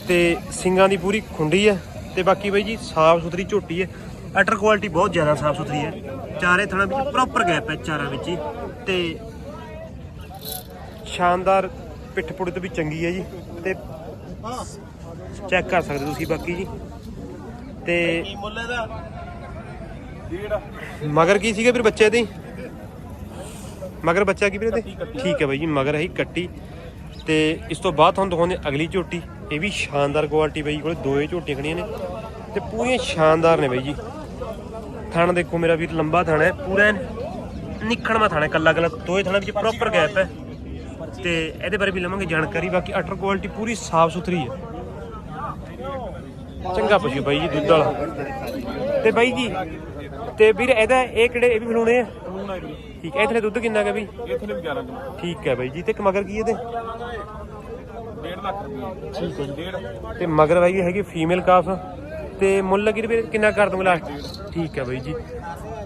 ਤੇ ਸਿੰਗਾਂ ਦੀ ਪੂਰੀ ਖੁੰਡੀ ਹੈ ਤੇ ਬਾਕੀ ਬਾਈ ਜੀ ਸਾਫ਼ ਸੁਥਰੀ ਝੋਟੀ ਹੈ ਅਟਰ ਕੁਆਲਿਟੀ ਬਹੁਤ ਜ਼ਿਆਦਾ ਸਾਫ਼ ਸੁਥਰੀ ਹੈ ਚਾਰੇ ਥਣਾ ਵਿੱਚ ਪ੍ਰੋਪਰ ਗੈਪ ਹੈ ਚਾਰਾਂ ਵਿੱਚ ਹੀ ਤੇ ਸ਼ਾਨਦਾਰ ਪਿੱਠ ਪੁੜੇ ਤੋਂ ਵੀ ਚੰਗੀ ਹੈ ਜੀ। ਤੇ ਚੈੱਕ ਕਰ ਸਕਦੇ ਤੁਸੀਂ ਬਾਕੀ ਜੀ। ਤੇ ਮੁੱਲ ਇਹਦਾ ਡੇਢ ਮਗਰ ਕੀ ਸੀਗੇ ਫਿਰ ਬੱਚੇ ਦੇ? ਮਗਰ ਬੱਚਾ ਕੀ ਵੀਰੇ ਤੇ ਠੀਕ ਹੈ ਬਾਈ ਜੀ ਮਗਰ ਹੈ ਕੱਟੀ। ਤੇ ਇਸ ਤੋਂ ਬਾਅਦ ਤੁਹਾਨੂੰ ਦਿਖਾਉਂਦੇ ਅਗਲੀ ਝੋਟੀ। ਇਹ ਵੀ ਸ਼ਾਨਦਾਰ ਕੁਆਲਿਟੀ ਬਾਈ ਕੋਲੇ ਦੋਏ ਝੋਟੀਆਂ ਖੜੀਆਂ ਨੇ। ਤੇ ਪੂਰੀਆਂ ਸ਼ਾਨਦਾਰ ਨੇ ਬਾਈ ਜੀ। ਥਣ ਦੇਖੋ ਮੇਰਾ ਵੀਰ ਲੰਬਾ ਥਣ ਹੈ ਪੂਰਾ ਐਨ ਨਿਖਣਵਾ ਥਣ ਹੈ ਕੱਲਾ ਕੱਲਾ। ਦੋਏ ਥਣਾਂ ਵਿੱਚ ਪ੍ਰੋਪਰ ਗੈਪ ਹੈ। ਤੇ ਇਹਦੇ ਬਾਰੇ ਵੀ ਲਵਾਂਗੇ ਜਾਣਕਾਰੀ। ਬਾਕੀ ਅਟਰ ਕੁਆਲਿਟੀ ਪੂਰੀ ਸਾਫ਼ ਸੁਥਰੀ ਹੈ। ਚੰਗਾ ਪਸ਼ੂ ਬਾਈ ਜੀ ਦੁੱਧ ਵਾਲਾ। ਤੇ ਬਾਈ ਜੀ ਤੇ ਵੀਰ ਇਹਦਾ ਇਹ ਕਿਹੜੇ ਇਹ ਵੀ ਫਲੂਣੇ ਆ? ਠੀਕ ਹੈ ਇਥੇ ਦੁੱਧ ਕਿੰਨਾ ਹੈ ਇਹ ਥੱਲੇ 11 ਕਿਲੋ। ਠੀਕ ਹੈ ਬਾਈ ਜੀ ਤੇ ਇੱਕ ਮਗਰ ਕੀ ਇਹਦੇ? ਡੇਢ ਲੱਖ ਰੁਪਏ। ਠੀਕ ਹੈ ਡੇਢ। ਤੇ ਮਗਰ ਬਾਈ ਹੈਗੀ ਫੀਮੇਲ ਕਾਫ ਤੇ ਮੁੱਲ ਕੀ ਰੁਪਏ ਕਿੰਨਾ ਕਰ ਦੂੰਗਾ ਲਾਸਟ ਠੀਕ ਹੈ ਬਾਈ ਜੀ।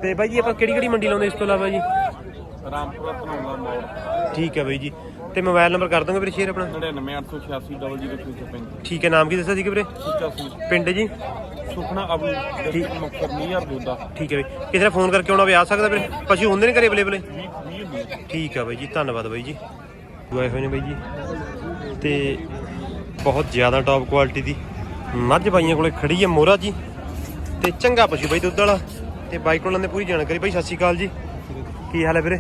ਤੇ ਬਾਈ ਜੀ ਆਪਾਂ ਕਿਹੜੀ ਕਿਹੜੀ ਮੰਡੀ ਲਾਉਂਦੇ ਇਸ ਤੋਂ ਇਲਾਵਾ ਜੀ? ਰਾਮਪੁਰਾ ਧਨੌਲਾ ਮੋੜ। ਠੀਕ ਹੈ ਬਾਈ ਜੀ। ਤੇ ਮੋਬਾਈਲ ਨੰਬਰ ਕਰ ਦੋਗੇ ਵੀਰੇ ਸ਼ੇਅਰ ਆਪਣਾ? 99886 ਠੀਕ ਹੈ ਨਾਮ ਕੀ ਦੱਸਿਆ ਸੀ ਵੀਰੇ? ਸੁੱਚਾ ਪਿੰਡ ਜੀ? Sukhna Abu district Muktsar near Doda. ਠੀਕ ਹੈ ਬਈ। ਕਿਸੇ ਨੇ ਫੋਨ ਕਰਕੇ ਆਉਣਾ ਵੀ ਆ ਸਕਦਾ ਵੀਰੇ? ਪਸ਼ੂ ਹੁੰਦੇ ਨੇ ਘਰੇ ਅਵੇਲੇਬਲ? 20 20 ਹੁੰਦੀ ਠੀਕ ਆ ਬਾਈ ਜੀ ਧੰਨਵਾਦ ਬਾਈ ਜੀ। ਆਏ ਹੋਏ ਨੇ ਬਾਈ ਜੀ। ਤੇ ਬਹੁਤ ਜ਼ਿਆਦਾ ਟੌਪ ਕੁਆਲਿਟੀ ਦੀ ਮੱਝ ਬਾਈਆਂ ਕੋਲੇ ਖੜੀ ਹੈ ਮੋਰਾ ਜੀ। ਤੇ ਚੰਗਾ ਪਸ਼ੂ ਬਾਈ ਦੁੱਧ ਵਾਲਾ। ਤੇ ਬਾਈ ਕੋਲਾਂ ਦੇ ਪੂਰੀ ਜਾਣਕਾਰੀ। ਬਾਈ ਸਤਿ ਸ਼੍ਰੀ ਅਕਾਲ ਜੀ। ਕੀ ਹਾਲ ਹੈ ਵੀਰੇ?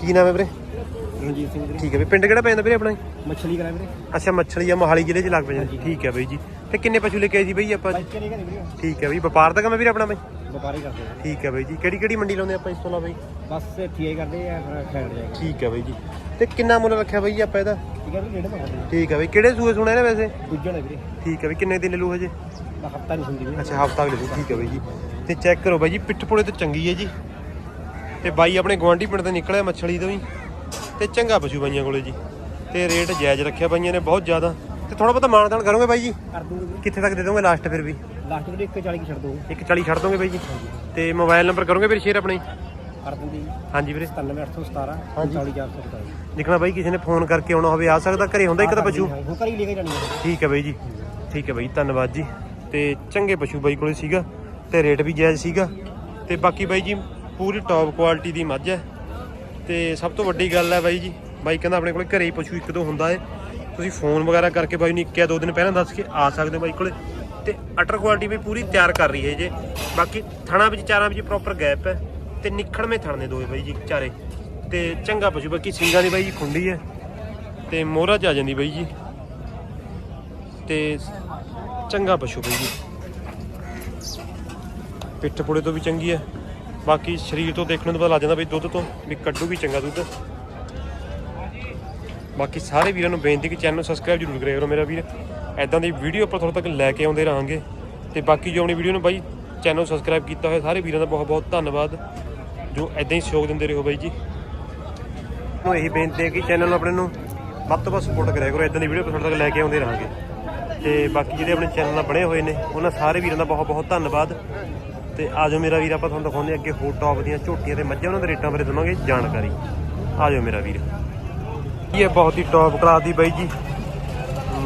ਕੀ ਨਾਮ ਹੈ ਵੀਰੇ? ਰਣਜੀਤ ਸਿੰਘ ਵੀਰੇ। ਠੀਕ ਹੈ ਵੀ ਪਿੰਡ ਕਿਹੜਾ ਪੈਂਦਾ ਵੀਰੇ ਆਪਣਾ ਮੱਛਲੀ ਕਰਾਂ ਵੀਰੇ। ਅੱਛਾ ਮੱਛਲੀ ਆ ਮੋਹਾਲੀ ਜ਼ਿਲ੍ਹੇ 'ਚ ਲੱਗ ਪੈਂਦਾ। ਠੀਕ ਹੈ ਬਾਈ ਜੀ। ਤੇ ਕਿੰਨੇ ਪਸ਼ੂ ਲੈ ਕੇ ਆਏ ਸੀ ਬਾਈ ਆਪਾਂ? ਵੀਰੇ। ਠੀਕ ਹੈ ਬਾਈ ਵਪਾਰ ਦਾ ਕੰਮ ਹੈ ਵੀਰੇ ਆਪਣਾ ਬਾਈ? ਵਪਾਰੀ ਕਰਦੇ ਆ। ਠੀਕ ਹੈ ਬਾਈ ਜੀ। ਕਿਹੜੀ ਕਿਹੜੀ ਮੰਡੀ ਲਾਉਂਦੇ ਆਪਾਂ ਇਸ ਤੋਂ ਇਲਾਵਾ ਬਾਈ? ਬਸ ਠੀਏ ਕਰਦੇ ਆ ਫਿਰ ਖੈੜ ਜਾਏਗਾ ਠੀਕ ਹੈ ਬਾਈ ਜੀ। ਤੇ ਕਿੰਨਾ ਮੁੱਲ ਰੱਖਿਆ ਬਾਈ ਆਪਾਂ ਇਹਦਾ? ਠੀਕ ਹੈ ਵੀਰੇ ਰੇਡ ਮੰਗਦੇ ਠੀਕ ਹੈ ਬਾਈ। ਕਿਹੜੇ ਸੂਏ ਸੁਣੇ ਨੇ ਵੈਸੇ? ਦੂਜਾ ਨੇ ਵੀਰੇ। ਠੀਕ ਹੈ ਵੀ ਕਿੰਨੇ ਦਿਨ ਲੂ ਹਜੇ? ਹਫਤਾ ਨਹੀਂ ਹੁੰਦੀ ਵੀਰੇ। ਅੱਛਾ ਹਫਤਾ ਅਗਲੇ ਠੀਕ ਹੈ ਬਾਈ ਜੀ। ਤੇ ਚੈੱਕ ਕਰੋ ਬਾਈ ਜੀ ਪਿੱਠ ਪੁੜੇ ਤੇ ਚੰਗੀ ਹੈ ਜੀ। ਤੇ ਬਾਈ ਆਪਣੇ ਗਵਾਂਢੀ ਪਿੰਡ ਤੋਂ ਨਿਕਲਿਆ ਮੱਛਲੀ ਤੋਂ ਵੀ ਤੇ ਚੰਗਾ ਪਸ਼ੂ ਬਾਈਆਂ ਕੋਲੇ ਜੀ। ਤੇ ਰੇਟ ਜਾਇਜ਼ ਰੱਖਿਆ ਬਾਈਆਂ ਨੇ ਬਹੁਤ ਜ਼ਿਆਦਾ। ਤੇ ਥੋੜਾ ਬਹੁਤਾ ਮਾਨਦਾਨ ਕਰੋਗੇ ਬਾਈ ਜੀ? ਕਰ ਦੂੰਗੇ ਕਿੱਥੇ ਤੱਕ ਦੇ ਦੋਗੇ ਲਾਸਟ ਫਿਰ ਵੀ? ਲਾਸਟ ਵੀਰੇ 140 ਕੀ ਛੱਡ ਦੋ 140 ਛੱਡ ਦੋਗੇ ਬਾਈ ਜੀ। ਤੇ ਮੋਬਾਈਲ ਨੰਬਰ ਕਰੋਗੇ ਫਿਰ ਸ਼ੇਅਰ ਆਪਣੇ? ਕਰ ਦੂੰਗੇ ਜੀ। ਹਾਂਜੀ ਵੀਰੇ। 97817 ਹਾਂਜੀ। 44447 ਲਿਖਣਾ ਬਾਈ ਕਿਸੇ ਨੇ ਫੋਨ ਕਰਕੇ ਆਉਣਾ ਹੋਵੇ ਆ ਸਕਦਾ ਘਰੇ ਹੁੰਦਾ ਇੱਕ ਤਾਂ ਪਸ਼ੂ। ਹੁਣ ਘਰੀ ਲੈ ਕੇ ਜਾਣੀ ਠੀਕ ਹੈ ਬਾਈ ਜੀ। ਠੀਕ ਹੈ ਬਾਈ ਧੰਨਵਾਦ ਜੀ। ਤੇ ਚੰਗੇ ਪਸ਼ੂ ਬਾਈ ਕੋਲੇ ਸੀਗਾ ਤੇ ਰੇਟ ਵੀ ਜਾਇਜ਼ ਸੀਗਾ। ਤੇ ਬਾਕੀ ਬਾਈ ਜੀ ਪੂਰੀ ਟੌਪ ਕੁਆਲਿਟੀ ਦੀ ਮੱਝ ਹੈ। ਤੇ ਸਭ ਤੋਂ ਵੱਡੀ ਗੱਲ ਹੈ ਬਾਈ ਜੀ, ਬਾਈ ਕਹਿੰਦਾ ਆਪਣੇ ਕੋਲੇ ਘਰੇ ਹੀ ਪਸ਼ੂ ਇੱਕ ਦੋ ਹੁੰਦਾ ਹੈ ਤੁਸੀਂ ਫੋਨ ਵਗੈਰਾ ਕਰਕੇ ਬਾਈ ਨੂੰ ਇੱਕ ਜਾਂ ਦੋ ਦਿਨ ਪਹਿਲਾਂ ਦੱਸ ਕੇ ਆ ਸਕਦੇ ਹੋ ਬਾਈ ਕੋਲੇ। ਤੇ ਅਟਰ ਕੁਆਲਿਟੀ ਵੀ ਪੂਰੀ ਤਿਆਰ ਕਰ ਰਹੀ ਹੈ ਜੇ। ਬਾਕੀ ਥਣਾ ਵਿੱਚ, ਚਾਰਾਂ ਵਿੱਚ ਪ੍ਰੋਪਰ ਗੈਪ ਹੈ ਤੇ ਨਿਖੜਵੇਂ ਥਣ ਨੇ ਦੋਏ ਬਾਈ ਜੀ, ਚਾਰੇ। ਤੇ ਚੰਗਾ ਪਸ਼ੂ, ਬਾਕੀ ਸਿੰਗਾਂ ਦੀ ਬਾਈ ਜੀ ਖੁੰਡੀ ਹੈ। ਤੇ ਮੋਹਰਾ ਚ ਆ ਜਾਂਦੀ ਬਾਈ ਜੀ। ਤੇ ਚੰਗਾ ਪਸ਼ੂ ਬਾਈ ਜੀ। ਪਿੱਠ ਪੁੜੇ ਤੋਂ ਵੀ ਚੰਗੀ ਹੈ। ਬਾਕੀ ਸਰੀਰ ਤੋਂ ਦੇਖਣ ਨੂੰ ਪਤਾ ਲੱਗ ਜਾਂਦਾ ਬਈ ਦੁੱਧ ਤੋਂ ਵੀ ਕੱਢੂ ਵੀ ਚੰਗਾ ਦੁੱਧ। ਬਾਕੀ ਸਾਰੇ ਵੀਰਾਂ ਨੂੰ ਬੇਨਤੀ ਕਿ ਚੈਨਲ ਨੂੰ ਸਬਸਕ੍ਰਾਈਬ ਜ਼ਰੂਰ ਕਰਿਆ ਕਰੋ ਮੇਰਾ ਵੀਰ। ਐਦਾਂ ਦੀ ਵੀਡੀਓ ਆਪਾਂ ਤੁਹਾਡੇ ਤੱਕ ਲੈ ਕੇ ਆਉਂਦੇ ਰਹਾਂਗੇ। ਤੇ ਬਾਕੀ ਜੋ ਆਪਣੀ ਵੀਡੀਓ ਨੂੰ ਬਾਈ ਚੈਨਲ ਨੂੰ ਸਬਸਕ੍ਰਾਈਬ ਕੀਤਾ ਹੋਇਆ ਸਾਰੇ ਵੀਰਾਂ ਦਾ ਬਹੁਤ ਬਹੁਤ ਧੰਨਵਾਦ। ਜੋ ਐਦਾਂ ਹੀ ਸਹਿਯੋਗ ਦਿੰਦੇ ਰਹੋ ਬਾਈ ਜੀ। ਨੂੰ ਇਹੀ ਬੇਨਤੀ ਹੈ ਕਿ ਚੈਨਲ ਨੂੰ ਆਪਣੇ ਨੂੰ ਵੱਧ ਤੋਂ ਵੱਧ ਸਪੋਰਟ ਕਰਿਆ ਕਰੋ। ਇਦਾਂ ਦੀ ਵੀਡੀਓ ਤੁਹਾਡੇ ਤੱਕ ਲੈ ਕੇ ਆਉਂਦੇ ਰਹਾਂਗੇ। ਤੇ ਬਾਕੀ ਜਿਹੜੇ ਆਪਣੇ ਚੈਨਲ ਨਾਲ ਬਣੇ ਹੋਏ ਨੇ, ਉਹਨਾਂ ਸਾਰੇ ਵੀਰਾਂ ਦਾ ਬਹੁਤ ਬਹੁਤ ਧੰਨਵਾਦ। ਤੇ ਜਾਓ ਮੇਰਾ ਵੀਰ ਆਪਾਂ ਤੁਹਾਨੂੰ ਦਿਖਾਉਂਦੇ ਅੱਗੇ ਹੋਰ ਟੌਪ ਦੀਆਂ ਝੋਟੀਆਂ ਤੇ ਮੱਝਾਂ ਉਹਨਾਂ ਦੇ ਰੇਟਾਂ ਬਾਰੇ ਦਵਾਂਗੇ ਜਾਣਕਾਰੀ। ਆ ਜਾਓ ਮੇਰਾ ਵੀਰ। ਇਹ ਬਹੁਤ ਹੀ ਟੌਪ ਕਲਾਸ ਦੀ ਬਾਈ ਜੀ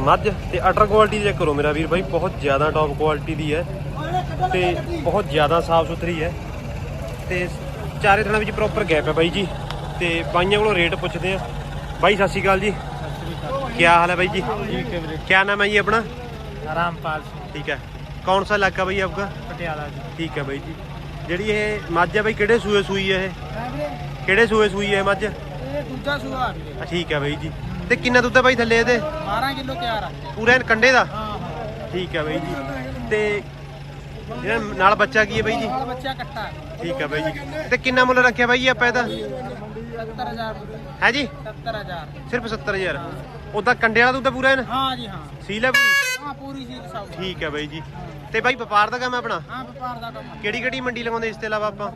ਮੱਝ ਤੇ ਅਟਰ ਕੁਆਲਿਟੀ ਚੈੱਕ ਕਰੋ ਮੇਰਾ ਵੀਰ ਬਾਈ ਬਹੁਤ ਜ਼ਿਆਦਾ ਟੌਪ ਕੁਆਲਿਟੀ ਦੀ ਹੈ ਤੇ ਬਹੁਤ ਜ਼ਿਆਦਾ ਸਾਫ਼ ਸੁਥਰੀ ਹੈ ਤੇ ਚਾਰੇ ਥਣਾ ਵਿੱਚ ਪ੍ਰੋਪਰ ਗੈਪ ਹੈ ਬਾਈ ਜੀ ਤੇ ਬਾਈਆਂ ਕੋਲੋਂ ਰੇਟ ਪੁੱਛਦੇ ਆ ਬਾਈ ਸਤਿ ਸ਼੍ਰੀ ਅਕਾਲ ਜੀ। ਕੀ ਹਾਲ ਹੈ ਬਾਈ ਜੀ? ਕੀ ਨਾਮ ਹੈ ਜੀ ਆਪਣਾ? ਰਾਮਪਾਲ ਸਿੰਘ। ਠੀਕ ਹੈ। ਕੌਣ ਸਾ ਇਲਾਕਾ ਬਈ ਆਪਕਾ? ਪਟਿਆਲਾ ਜੀ। ਠੀਕ ਹੈ ਬਾਈ ਜੀ। ਜਿਹੜੀ ਇਹ ਮੱਝ ਬਈ ਕਿਹੜੇ ਸੂਏ ਸੂਈ ਹੈ ਇਹ? ਕਿਹੜੇ ਸੂਏ ਸੂਈ ਹੈ ਮੱਝ? ਇਹ ਦੂਜਾ ਸੂਆ ਆ ਵੀਰੇ। ਠੀਕ ਹੈ ਬਾਈ ਜੀ। ਤੇ ਕਿੰਨਾ ਦੁੱਧ ਹੈ ਬਾਈ ਥੱਲੇ ਇਹਦੇ? 12 ਕਿਲੋ ਤਿਆਰ ਆ। ਪੂਰੇ ਕੰਡੇ ਦਾ? ਠੀਕ ਹੈ ਬਾਈ ਜੀ। ਤੇ ਜਿਹੜਾ ਨਾਲ ਬੱਚਾ ਕੀ ਹੈ ਬਾਈ ਜੀ? ਬੱਚਾ ਕੱਟਾ। ਠੀਕ ਹੈ ਬਾਈ ਜੀ। ਤੇ ਕਿੰਨਾ ਮੁੱਲ ਰੱਖਿਆ ਬਾਈ ਆਪਾਂ ਇਹਦਾ? 70000 ਹੈ ਜੀ? 70000 ਸਿਰਫ 70000 ਉਹਦਾ ਕੰਡੇ ਵਾਲਾ ਦੁੱਧ ਪੂਰਾ ਐਨ? ਹਾਂ ਜੀ ਹਾਂ। ਸੀਲ ਹੈ ਪੂਰੀ? ਹਾਂ ਪੂਰੀ ਸੀਲ ਸਭ ਠੀਕ ਹੈ ਬਾਈ ਜੀ। ਤੇ ਬਾਈ ਵਪਾਰ ਦਾ ਕੰਮ ਹੈ ਆਪਣਾ? ਹਾਂ ਵਪਾਰ ਦਾ ਕੰਮ ਕਿਹੜੀ ਕਿਹੜੀ ਮੰਡੀ ਲਗਾਉਂਦੇ ਇਸ ਤੋਂ ਇਲਾਵਾ ਆਪਾਂ?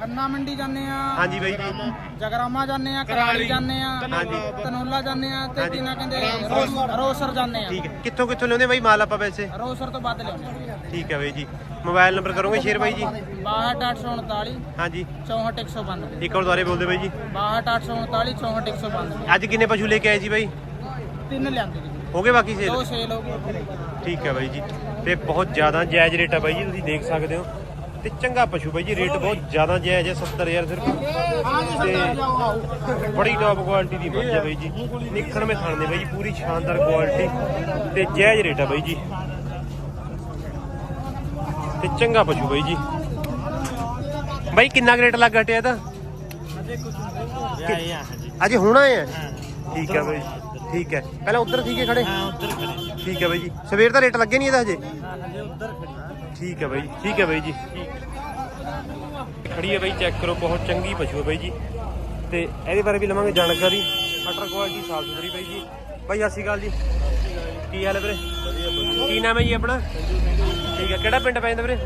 ਖੰਨਾ ਮੰਡੀ ਜਾਂਦੇ ਆ ਹਾਂਜੀ ਬਾਈ। ਜੀ ਜਗਰਾਮਾ ਜਾਂਦੇ ਆ ਕਰਾਲੀ ਜਾਂਦੇ ਆ ਹਾਂਜੀ। ਤਨੋਲਾ ਜਾਂਦੇ ਆ ਤੇ। ਕਿਨਾ ਕਹਿੰਦੇ ਰੋਸ- ਰੋਸਰ ਜਾਂਦੇ ਆ। ਠੀਕ ਹੈ। ਕਿੱਥੋਂ ਕਿੱਥੋਂ ਲਿਆਉਂਦੇ ਬਾਈ ਮਾਲ ਆਪਾਂ ਵੈਸੇ ਰੋਸਰ ਤੋਂ ਵੱਧ ਲਿਆਉਂਦੇ ਠੀਕ ਹੈ ਬਾਈ ਜੀ। ਮੋਬਾਈਲ ਨੰਬਰ ਕਰੋਗੇ ਸ਼ੇਅਰ ਬਾਈ ਜੀ? 62839 ਹਾਂਜੀ। 64192 ਇੱਕ ਵਾਰ ਦੁਬਾਰੇ ਬੋਲਦੇ ਬਾਈ ਜੀ। 62839 64192 ਅੱਜ ਕਿੰਨੇ ਪਸ਼ੂ ਲੈ ਕੇ ਆਏ ਸੀ ਬਾਈ? ਤਿੰਨ ਲਿਆਂਦੇ ਜੀ। ਹੋ ਗਏ ਬਾਕੀ ਦੋ ਸੇਲ ਸੇਲ ਹੋ ਗਏ। ਠੀਕ ਹੈ ਬਾਈ ਜੀ। ਤੇ ਬਹੁਤ ਜ਼ਿਆਦਾ ਜਾਇਜ਼ ਰੇਟ ਹੈ ਬਾਈ ਜੀ ਤੁਸੀਂ ਦੇਖ ਸਕਦੇ ਹੋ। ਤੇ ਚੰਗਾ ਪਸ਼ੂ ਬਾਈ ਜੀ ਰੇਟ ਬਹੁਤ ਜ਼ਿਆਦਾ ਜਾਇਜ਼ ਹੈ 70000 ਸਿਰਫ। ਤੇ ਬੜੀ ਟੌਪ ਕੁਆਲਿਟੀ ਦੀ ਮੱਝ ਹੈ ਬਾਈ ਜੀ। ਨਿਖਣ ਮੇ ਖਾਣ ਦੇ ਬਾਈ ਜੀ ਪੂਰੀ ਸ਼ਾਨਦਾਰ ਕੁਆਲਿਟੀ ਤੇ ਜਾਇਜ਼ ਰੇਟ ਹੈ ਬਾਈ ਜੀ। ਤੇ ਚੰਗਾ ਪਸ਼ੂ ਬਾਈ ਜੀ। ਬਾਈ ਕਿੰਨਾ ਕੁ ਰੇਟ ਲੱਗ ਹਟਿਆ ਇਹਦਾ? ਅਜੇ ਹੁਣ ਆਏ ਆ ਠੀਕ ਹੈ ਬਾਈ ਠੀਕ ਹੈ। ਪਹਿਲਾਂ ਉੱਧਰ ਸੀਗੇ ਖੜੇ? ਹਾਂ ਉੱਧਰ ਖੜੇ ਠੀਕ ਹੈ ਬਾਈ ਜੀ। ਸਵੇਰ ਦਾ ਰੇਟ ਲੱਗੇ ਨਹੀਂ ਇਹਦਾ ਹਜੇ? ਉੱਧਰ ਖੜੀ ਠੀਕ ਹੈ ਬਾਈ ਠੀਕ ਹੈ ਬਾਈ ਜੀ। ਖੜੀ ਹੈ ਬਾਈ ਚੈੱਕ ਕਰੋ ਬਹੁਤ ਚੰਗੀ ਪਸ਼ੂ ਹੈ ਬਾਈ ਜੀ। ਤੇ ਇਹਦੇ ਬਾਰੇ ਵੀ ਲਵਾਂਗੇ ਜਾਣਕਾਰੀ। ਅਟਰ ਕੁਆਲਿਟੀ ਸਾਫ਼ ਸੁਥਰੀ ਬਾਈ ਜੀ। ਬਾਈ ਸਤਿ ਸ਼੍ਰੀ ਅਕਾਲ ਜੀ। ਕੀ ਹਾਲ ਹੈ ਵੀਰੇ? ਕੀ ਨਾਮ ਹੈ ਜੀ ਆਪਣਾ? ਠੀਕ ਹੈ ਕਿਹੜਾ ਪਿੰਡ ਪੈਂਦਾ ਵੀਰੇ?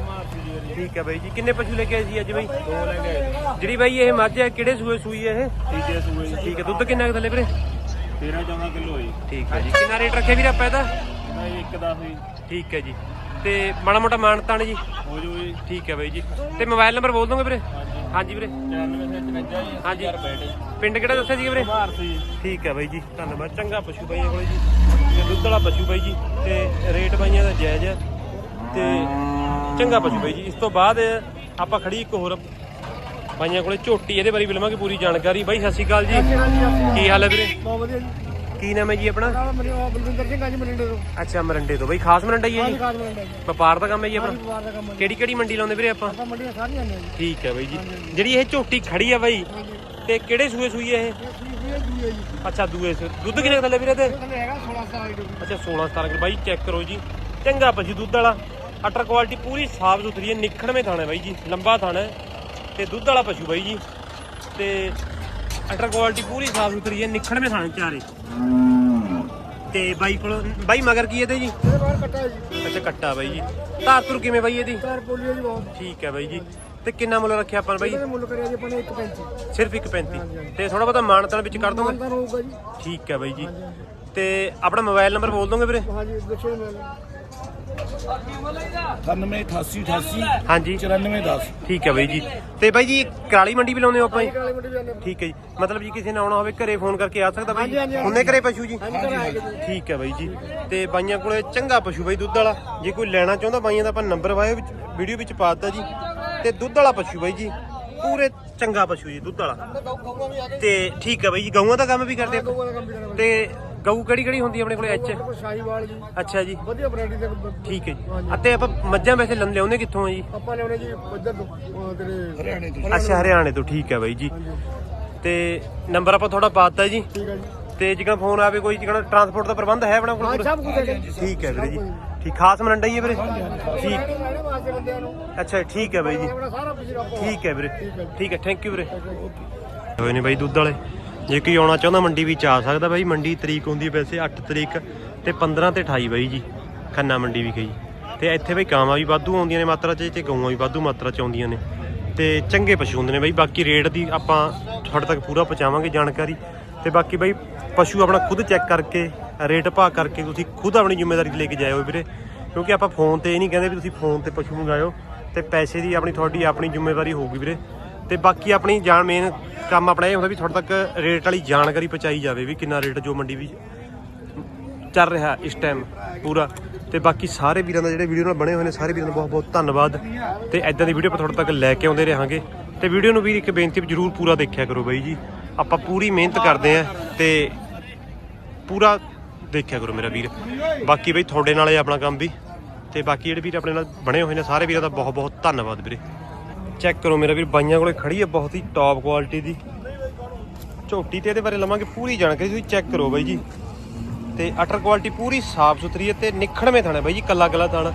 ਠੀਕ ਹੈ ਬਾਈ ਜੀ। ਕਿੰਨੇ ਪਸ਼ੂ ਲੈ ਕੇ ਆਏ ਸੀ ਅੱਜ ਬਾਈ? ਦੋ ਲੈ ਕੇ ਆਏ ਜਿਹੜੀ ਬਾਈ ਇਹ ਮੱਝ ਹੈ ਕਿਹੜੇ ਸੂਏ ਸੂਈ ਹੈ ਇਹ? ਤੀਜੇ ਸੂਏ ਠੀਕ ਹੈ ਦੁੱਧ ਕਿੰਨਾ ਕੁ ਥੱਲੇ ਵੀਰੇ? 13 14 ਕਿਲੋ ਹੋਈ ਠੀਕ ਹੈ ਜੀ। ਕਿੰਨਾ ਰੇਟ ਰੱਖਿਆ ਵੀਰੇ ਆਪਾਂ ਇਹਦਾ? ਨਹੀਂ ਇੱਕ ਦਾ ਹੋਈ ਠੀਕ ਹੈ ਜੀ। ਤੇ ਮਾੜਾ ਮੋਟਾ ਮਾਨਤਾਨ ਜੀ? ਹੋ ਜੋ ਜੀ। ਠੀਕ ਹੈ ਬਾਈ ਜੀ। ਤੇ ਮੋਬਾਈਲ ਨੰਬਰ ਬੋਲ ਦੋਗੇ ਵੀਰੇ? ਹਾਂਜੀ। ਹਾਂਜੀ ਵੀਰੇ। 94 ਹਾਂਜੀ। ਯਾਰ ਬੈਠ ਪਿੰਡ ਕਿਹੜਾ ਦੱਸਿਆ ਸੀ ਵੀਰੇ? ਭਾਰਤੀ ਠੀਕ ਹੈ ਬਾਈ ਜੀ। ਧੰਨਵਾਦ। ਚੰਗਾ ਪਸ਼ੂ ਬਾਈਆਂ ਕੋਲੇ ਜੀ। ਤੇ ਦੁੱਧ ਵਾਲਾ ਪਸ਼ੂ ਬਾਈ ਜੀ। ਤੇ ਰੇਟ ਬਾਈਆਂ ਦਾ ਜਾਇਜ਼ ਹੈ। ਤੇ ਚੰਗਾ ਪਸ਼ੂ ਬਾਈ ਜੀ। ਇਸ ਤੋਂ ਬਾਅਦ ਆਪਾਂ ਖੜੀ ਇੱਕ ਹੋਰ ਬਾਈਆਂ ਕੋਲੇ ਝੋਟੀ ਇਹਦੇ ਬਾਰੇ ਵੀ ਲਵਾਂਗੇ ਪੂਰੀ ਜਾਣਕਾਰੀ। ਬਾਈ ਸਤਿ ਸ਼੍ਰੀ ਅਕਾਲ ਜੀ। ਕੀ ਹਾਲ ਹੈ ਵੀਰੇ? ਬਹੁਤ ਵਧੀਆ ਜੀ। ਕੀ ਨਾਮ ਹੈ ਜੀ ਆਪਣਾ? ਬਲਵਿੰਦਰ ਸਿੰਘ ਅੱਜ ਮਰਿੰਡੇ ਤੋਂ। ਅੱਛਾ ਮਰੰਡੇ ਤੋਂ। ਬਾਈ ਖਾਸ ਮਰੰਡਾ ਹੀ ਹੈ ਜੀ? ਕਾਜ ਮਰਿੰਡਾ ਜੀ। ਵਪਾਰ ਦਾ ਕੰਮ ਹੈ ਜੀ ਆਪਣਾ? ਪਰਿਵਾਰ ਦਾ ਕੰਮ ਜੀ। ਕਿਹੜੀ ਕਿਹੜੀ ਮੰਡੀ ਲਾਉਂਦੇ ਵੀਰੇ ਆਪਾਂ? ਆਪਾਂ ਮੰਡੀਆਂ ਸਾਰੀਆਂ ਨੇ ਜੀ। ਠੀਕ ਹੈ ਬਾਈ ਜੀ। ਜਿਹੜੀ ਇਹ ਝੋਟੀ ਖੜੀ ਆ ਬਾਈ ਤੇ ਕਿਹੜੇ ਸੂਏ ਸੂਈ ਹੈ ਇਹ? ਇਹ ਸੂਈ ਇਹ ਦੂਈ ਹੈ ਜੀ। ਅੱਛਾ ਦੂਏ ਸੂਏ। ਦੁੱਧ ਕਿੰਨੇ ਕੁ ਥੱਲੇ ਵੀਰੇ ਤੇ ਥੱਲੇ ਹੈਗਾ 16 ਸਾਲ ਦੀ ਅੱਛਾ 16 17 ਕਿਲੋ। ਬਾਈ ਚੈੱਕ ਕਰੋ ਜੀ। ਚੰਗਾ ਪਸ਼ੂ ਦੁੱਧ ਵਾਲਾ। ਅਟਰ ਕੁਆਲਿਟੀ ਪੂਰੀ ਸਾਫ਼ ਸੁਥਰੀ ਹੈ। ਨਿਖੜਵੇਂ ਥਾਣਾ ਹੈ ਬਾਈ ਜੀ। ਲੰਬਾ ਥਾਣਾ ਹੈ। ਤੇ ਦੁੱਧ ਵਾਲਾ ਪਸ਼ੂ ਬਾਈ ਜੀ। ਤੇ ਅਟਰ ਕੁਆਲਿਟੀ ਪੂਰੀ ਸਾਫ਼ ਸੁਥਰੀ ਹੈ ਨਿਖੜਵੇਂ ਥਾਣੇ ਚਾਰੇ। ਤੇ ਬਾਈ ਕੋਲ ਬਾਈ ਮਗਰ ਕੀ ਇਹਦੇ ਜੀ ਇਹਦੇ ਬਾਹਰ ਕੱਟਾ ਹੈ ਜੀ? ਅੱਛਾ ਕੱਟਾ ਬਾਈ ਜੀ। ਧਾਰ ਤੁਰ ਕਿਵੇਂ ਬਾਈ ਇਹਦੀ? ਚਾਰ ਪੋਲੀਓ ਜੀ ਬਹੁਤ। ਠੀਕ ਹੈ ਬਾਈ ਜੀ। ਤੇ ਕਿੰਨਾ ਮੁੱਲ ਰੱਖਿਆ ਆਪਾਂ ਬਾਈ? ਇਹਦੇ ਮੁੱਲ ਕਰਿਆ ਜੀ ਆਪਾਂ ਨੇ 1.35 ਸਿਰਫ 1.35 ਤੇ ਥੋੜਾ ਬਹੁਤਾ ਮਾਨਤਾਨ ਵਿੱਚ ਕਰ ਦੋਗੇ? ਮਾਨਦਾਰ ਹੋਊਗਾ ਜੀ। ਠੀਕ ਹੈ ਬਾਈ ਜੀ। ਤੇ ਆਪਣਾ ਮੋਬਾਈਲ ਨੰਬਰ ਬੋਲ ਦੋਗੇ ਵੀਰੇ? ਦੱਸੋ ਜੀ ਮੈਨੂੰ। 98 88 88 ਹਾਂਜੀ। 94 10 ਠੀਕ ਹੈ ਬਾਈ ਜੀ। ਤੇ ਬਾਈ ਜੀ ਕਰਾਲੀ ਮੰਡੀ ਵੀ ਲਾਉਂਦੇ ਹੋ ਆਪਾਂ ਜੀ? ਠੀਕ ਹੈ ਜੀ। ਮਤਲਬ ਜੀ ਕਿਸੇ ਨੇ ਆਉਣਾ ਹੋਵੇ ਘਰੇ ਫੋਨ ਕਰਕੇ ਆ ਸਕਦਾ ਬਾਈ ਹਾਂਜੀ, ਹਾਂਜੀ, ਹਾਂਜੀ। ਹੁੰਨੇ ਘਰੇ ਪਸ਼ੂ ਜੀ? ਠੀਕ ਹੈ ਬਾਈ ਜੀ। ਤੇ ਬਾਈਆਂ ਕੋਲੇ ਚੰਗਾ ਪਸ਼ੂ ਬਾਈ ਦੁੱਧ ਵਾਲਾ। ਜੇ ਕੋਈ ਲੈਣਾ ਚਾਹੁੰਦਾ ਬਾਈਆਂ ਦਾ ਆਪਾਂ ਨੰਬਰ ਵਾਇਓ ਵਿੱਚ ਵੀਡੀਓ ਵਿੱਚ ਪਾ ਦਿੱਤਾ ਜੀ। ਤੇ ਦੁੱਧ ਵਾਲਾ ਪਸ਼ੂ ਬਾਈ ਜੀ ਪੂਰੇ ਚੰਗਾ ਪਸ਼ੂ ਜੀ ਦੁੱਧ ਵਾਲਾ। ਤੇ ਠੀਕ ਹੈ ਬਾਈ ਜੀ ਗਊਆਂ ਦਾ ਕੰਮ ਵੀ ਕਰਦੇ ਤੇ ਗਊ ਕਿਹੜੀ ਕਿਹੜੀ ਹੁੰਦੀ ਆਪਣੇ ਕੋਲੇ ਐਚ ਸ਼ਾਹੀਵਾਲ ਜੀ। ਅੱਛਾ ਜੀ। ਵਧੀਆ ਵੈਰਾਈਟੀ ਦੇ ਠੀਕ ਹੈ ਜੀ। ਅਤੇ ਆਪਾਂ ਮੱਝਾਂ ਵੈਸੇ ਲੰਨ ਲਿਆਉਂਦੇ ਕਿੱਥੋਂ ਆ ਜੀ? ਆਪਾਂ ਲਿਆਉਣੇ ਜੀ ਇੱਧਰ ਤੋਂ ਅਹ ਤੇਰੇ ਹਰਿਆਣੇ ਤੋਂ। ਅੱਛਾ ਹਰਿਆਣੇ ਤੋਂ। ਠੀਕ ਹੈ ਬਾਈ ਜੀ। ਤੇ ਨੰਬਰ ਆਪਾਂ ਥੋੜਾ ਪਾਤਾ ਜੀ। ਠੀਕ ਹੈ ਜੀ। ਤੇ ਜਿਹੜਾ ਫੋਨ ਆਵੇ ਕੋਈ ਜਿਹੜਾ ਟਰਾਂਸਪੋਰਟ ਦਾ ਪ੍ਰਬੰਧ ਹੈ ਆਪਣਾ ਕੋਲ ਹਾਂ ਪੂਰਾ? ਸਭ ਕੁਝ ਹੈਗਾ ਜੀ। ਠੀਕ ਹੈ ਵੀਰੇ ਜੀ। ਠੀਕ ਖਾਸ ਮਰੰਡਾ ਹੀ ਹੈ ਵੀਰੇ? ਠੀਕ। ਲੈਣੇ ਵਾਸਤੇ ਬੰਦਿਆਂ ਨੂੰ। ਅੱਛਾ ਠੀਕ ਹੈ ਬਾਈ ਜੀ। ਆਪਣਾ ਸਾਰਾ ਠੀਕ ਹੈ ਵੀਰੇ। ਠੀਕ ਹੈ ਥੈਂਕ ਯੂ ਵੀਰੇ। ਹੋਏ ਨੇ ਬਾਈ ਦੁੱਧ ਵਾਲੇ। ਜੇ ਕੋਈ ਆਉਣਾ ਚਾਹੁੰਦਾ ਮੰਡੀ ਵਿੱਚ ਆ ਸਕਦਾ ਬਾਈ, ਮੰਡੀ ਤਰੀਕ ਹੁੰਦੀ ਹੈ ਵੈਸੇ 8 ਤਰੀਕ ਤੇ 15 ਤੇ 28 ਬਾਈ ਜੀ, ਖੰਨਾ ਮੰਡੀ ਵੀ ਗਈ ਤੇ ਇੱਥੇ ਬਈ ਗਾਵਾਂ ਵੀ ਵਾਧੂ ਆਉਂਦੀਆਂ ਨੇ ਮਾਤਰਾ 'ਚ ਤੇ ਗਊਆਂ ਵੀ ਵਾਧੂ ਮਾਤਰਾ 'ਚ ਆਉਂਦੀਆਂ ਨੇ। ਤੇ ਚੰਗੇ ਪਸ਼ੂ ਹੁੰਦੇ ਨੇ ਬਾਈ, ਬਾਕੀ ਰੇਟ ਦੀ ਆਪਾਂ ਤੁਹਾਡੇ ਤੱਕ ਪੂਰਾ ਪਹੁੰਚਾਵਾਂਗੇ ਜਾਣਕਾਰੀ। ਤੇ ਬਾਕੀ ਬਾਈ, ਪਸ਼ੂ ਆਪਣਾ ਖੁਦ ਚੈੱਕ ਕਰਕੇ, ਰੇਟ ਭਾਅ ਕਰਕੇ ਤੁਸੀਂ ਖੁਦ ਆਪਣੀ ਜ਼ਿੰਮੇਵਾਰੀ ਲੈ ਕੇ ਜਾਇਓ ਵੀਰੇ। ਕਿਉਂਕਿ ਆਪਾਂ ਫੋਨ ਤੇ ਇਹ ਨਹੀਂ ਕਹਿੰਦੇ ਵੀ ਤੁਸੀਂ ਫੋਨ ਤੇ ਪਸ਼ੂ ਮੰਗਾਇਓ, ਤੇ ਪੈਸੇ ਦੀ ਆਪਣੀ ਤੁਹਾਡੀ ਆਪਣੀ ਜ਼ਿੰਮੇਵਾਰੀ ਹੋਊਗੀ ਵੀਰੇ। ਤੇ ਬਾਕੀ ਆਪਣੀ ਜਾਣ ਮੇਨ ਕੰਮ ਆਪਣਾ ਇਹ ਹੁੰਦਾ ਵੀ ਤੁਹਾਡੇ ਤੱਕ ਰੇਟ ਵਾਲੀ ਜਾਣਕਾਰੀ ਪਹੁੰਚਾਈ ਜਾਵੇ ਵੀ ਕਿੰਨਾ ਰੇਟ ਜੋ ਮੰਡੀ ਵੀ ਚੱਲ ਰਿਹਾ ਇਸ ਟਾਈਮ ਪੂਰਾ। ਤੇ ਬਾਕੀ ਸਾਰੇ ਵੀਰਾਂ ਦਾ ਜਿਹੜੇ ਵੀਡੀਓ ਨਾਲ ਬਣੇ ਹੋਏ ਨੇ, ਸਾਰੇ ਵੀਰਾਂ ਦਾ ਬਹੁਤ ਬਹੁਤ ਧੰਨਵਾਦ। ਤੇ ਐਦਾਂ ਦੀ ਵੀਡੀਓ ਆਪਾਂ ਤੁਹਾਡੇ ਤੱਕ ਲੈ ਕੇ ਆਉਂਦੇ ਰਹਾਂਗੇ। ਤੇ ਵੀਡੀਓ ਨੂੰ ਵੀ ਇੱਕ ਬੇਨਤੀ ਵੀ ਜਰੂਰ ਪੂਰਾ ਦੇਖਿਆ ਕਰੋ ਬਾਈ ਜੀ। ਆਪਾਂ ਪੂਰੀ ਮਿਹਨਤ ਕਰਦੇ ਆਂ ਤੇ ਪੂਰਾ ਦੇਖਿਆ ਕਰੋ ਮੇਰਾ ਵੀਰ। ਬਾਕੀ ਬਈ ਤੁਹਾਡੇ ਨਾਲ ਹੈ ਆਪਣਾ ਕੰਮ ਵੀ। ਤੇ ਬਾਕੀ ਜਿਹੜੇ ਵੀਰ ਆਪਣੇ ਨਾਲ ਬਣੇ ਹੋਏ ਨੇ, ਸਾਰੇ ਵੀਰਾਂ ਦਾ ਬਹੁਤ ਬਹੁਤ ਧੰਨਵਾਦ ਵੀਰੇ। ਚੈੱਕ ਕਰੋ, ਮੇਰਾ ਵੀਰ ਬਾਈਆਂ ਕੋਲੇ ਖੜੀ ਹੈ ਬਹੁਤ ਹੀ ਟੌਪ ਕੁਆਲਿਟੀ ਦੀ। ਝੋਟੀ ਤੇ ਇਹਦੇ ਬਾਰੇ ਲਵਾਂਗੇ ਪੂਰੀ ਜਾਣਕਾਰੀ, ਤੁਸੀਂ ਚੈੱਕ ਕਰੋ ਬਾਈ ਜੀ। ਤੇ ਅਟਰ ਕੁਆਲਿਟੀ ਪੂਰੀ ਸਾਫ਼ ਸੁਥਰੀ ਹੈ ਤੇ ਨਿਖੜਵੇਂ ਥਾਣਾ ਬਾਈ ਜੀ, ਕੱਲਾ ਕੱਲਾ ਥਾਣਾ।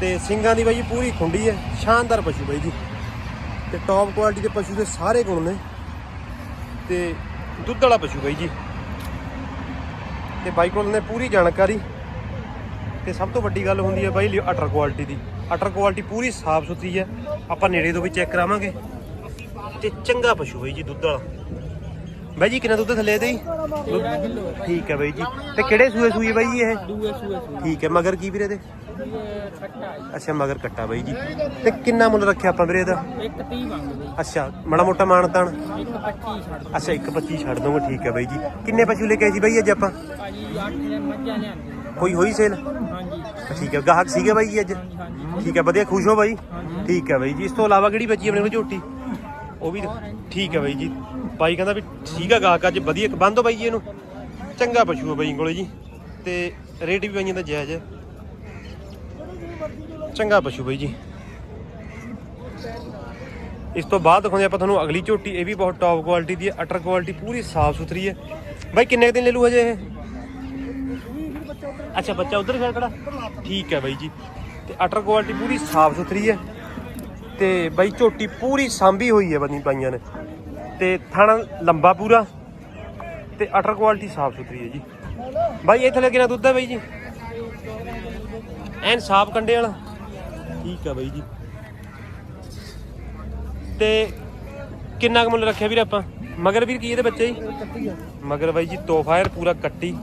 ਤੇ ਸਿੰਗਾਂ ਦੀ ਬਾਈ ਜੀ ਪੂਰੀ ਖੁੰਡੀ ਹੈ ਸ਼ਾਨਦਾਰ ਪਸ਼ੂ ਬਾਈ ਜੀ। ਤੇ ਟੌਪ ਕੁਆਲਿਟੀ ਦੇ ਪਸ਼ੂ ਦੇ ਸਾਰੇ ਗੁਣ ਨੇ। ਤੇ ਦੁੱਧ ਵਾਲਾ ਪਸ਼ੂ ਬਾਈ ਜੀ। ਤੇ ਬਾਈ ਕੋਲ ਨੇ ਪੂਰੀ ਜਾਣਕਾਰੀ। ਤੇ ਸਭ ਤੋਂ ਵੱਡੀ ਗੱਲ ਹੁੰਦੀ ਹੈ ਬਾਈ ਲਿਓ ਅਟਰ ਕੁਆਲਿਟੀ ਦੀ। ਅਟਰ ਕੁਆਲਿਟੀ ਪੂਰੀ ਸਾਫ਼ ਸੁਥਰੀ ਹੈ। ਆਪਾਂ ਨੇੜੇ ਤੋਂ ਵੀ ਚੈੱਕ ਕਰਾਵਾਂਗੇ। ਤੇ ਚੰਗਾ ਪਸ਼ੂ ਬਾਈ ਜੀ ਦੁੱਧ ਵਾਲਾ। ਬਾਈ ਜੀ ਕਿੰਨਾ ਦੁੱਧ ਥੱਲੇ ਜੀ? ਠੀਕ ਹੈ ਬਾਈ ਜੀ। ਤੇ ਕਿਹੜੇ ਸੂਏ ਸੂਏ ਬਾਈ ਜੀ ਇਹ? ਦੂਏ ਸੂਏ ਠੀਕ ਹੈ ਮਗਰ ਕੀ ਵੀਰੇ ਦੇ ਅੱਛਾ ਮਗਰ ਕੱਟਾ ਬਾਈ ਜੀ। ਤੇ ਕਿੰਨਾ ਮੁੱਲ ਰੱਖਿਆ ਆਪਾਂ ਵੀਰੇ ਇਹਦਾ? ਇੱਕ 30 ਮੰਗਦੇ ਅੱਛਾ ਮਾੜਾ ਮੋਟਾ ਮਾਨਤਾਨ ਇੱਕ 25 ਛੱਡ ਅੱਛਾ 1.25 ਛੱਡ ਦੋਗੇ ਠੀਕ ਹੈ ਬਾਈ ਜੀ। ਕਿੰਨੇ ਪਸ਼ੂ ਲੈ ਕੇ ਆਏ ਸੀ ਬਾਈ ਅੱਜ ਆਪਾਂ? ਭਾਜੀ 8 ਦੇ ਮੱਝਾਂ ਲਿਆਂਦੇ। ਕੋਈ ਹੋਈ ਸੇਲ? ਠੀਕ ਹੈ। ਗਾਹਕ ਸੀਗੇ ਬਾਈ ਜੀ ਅੱਜ? ਠੀਕ ਹੈ, ਵਧੀਆ, ਖੁਸ਼ ਹੋ ਬਾਈ? ਠੀਕ ਹੈ ਬਾਈ ਜੀ। ਇਸ ਤੋਂ ਇਲਾਵਾ ਕਿਹੜੀ ਬਚੀ ਆਪਣੇ ਕੋਲ ਝੋਟੀ? ਉਹ ਵੀ ਠੀਕ ਹੈ ਬਾਈ ਜੀ। ਬਾਈ ਕਹਿੰਦਾ ਵੀ ਠੀਕ ਹੈ ਗਾਹਕ, ਅੱਜ ਵਧੀਆ। ਬੰਦ ਹੋ ਬਾਈ ਜੀ ਇਹਨੂੰ। ਚੰਗਾ ਪਸ਼ੂ ਹੈ ਬਾਈ ਕੋਲੇ ਜੀ। ਤੇ ਰੇਟ ਵੀ ਬਾਈਆਂ ਦਾ ਜਾਇਜ਼ ਹੈ। ਚੰਗਾ ਪਸ਼ੂ ਬਾਈ ਜੀ। ਇਸ ਤੋਂ ਬਾਅਦ ਦਿਖਾਉਂਦੇ ਆਪਾਂ ਤੁਹਾਨੂੰ ਅਗਲੀ ਝੋਟੀ। ਇਹ ਵੀ ਬਹੁਤ ਟੌਪ ਕੁਆਲਿਟੀ ਦੀ ਹੈ। ਅਟਰ ਕੁਆਲਿਟੀ ਪੂਰੀ ਸਾਫ਼ ਸੁਥਰੀ ਹੈ। ਬਾਈ ਕਿੰਨੇ ਦਿਨ ਲੈ ਲੂ ਹਜੇ ਇਹ? ਅੱਛਾ ਬੱਚਾ ਉਧਰ ਖੜਾ ਖੜਾ ਠੀਕ ਹੈ ਬਾਈ ਜੀ। ਤੇ ਅਟਰ ਕੁਆਲਿਟੀ ਪੂਰੀ ਸਾਫ਼ ਸੁਥਰੀ ਹੈ। ਤੇ ਬਾਈ ਝੋਟੀ ਪੂਰੀ ਸਾਂਭੀ ਹੋਈ ਹੈ ਬਣੀ ਪਾਈਆਂ ਨੇ। ਤੇ ਥਣ ਲੰਬਾ ਪੂਰਾ। ਤੇ ਅਟਰ ਕੁਆਲਿਟੀ ਸਾਫ਼ ਸੁਥਰੀ ਹੈ ਜੀ। ਬਾਈ ਇਹ ਥੱਲੇ ਕਿੰਨਾ ਦੁੱਧ ਹੈ ਬਾਈ ਜੀ? ਐਨ ਸਾਫ਼ ਕੰਡੇ ਵਾਲਾ। ਠੀਕ ਹੈ ਬਾਈ ਜੀ। ਤੇ ਕਿੰਨਾ ਕੁ ਮੁੱਲ ਰੱਖਿਆ ਵੀਰ ਆਪਾਂ? ਮਗਰ ਵੀਰ ਕੀ ਇਹਦੇ ਬੱਚੇ ਜੀ? ਮਗਰ ਬਾਈ ਜੀ ਤੋਹਫਾ ਹੈ ਪੂਰਾ ਕੱਟੀ।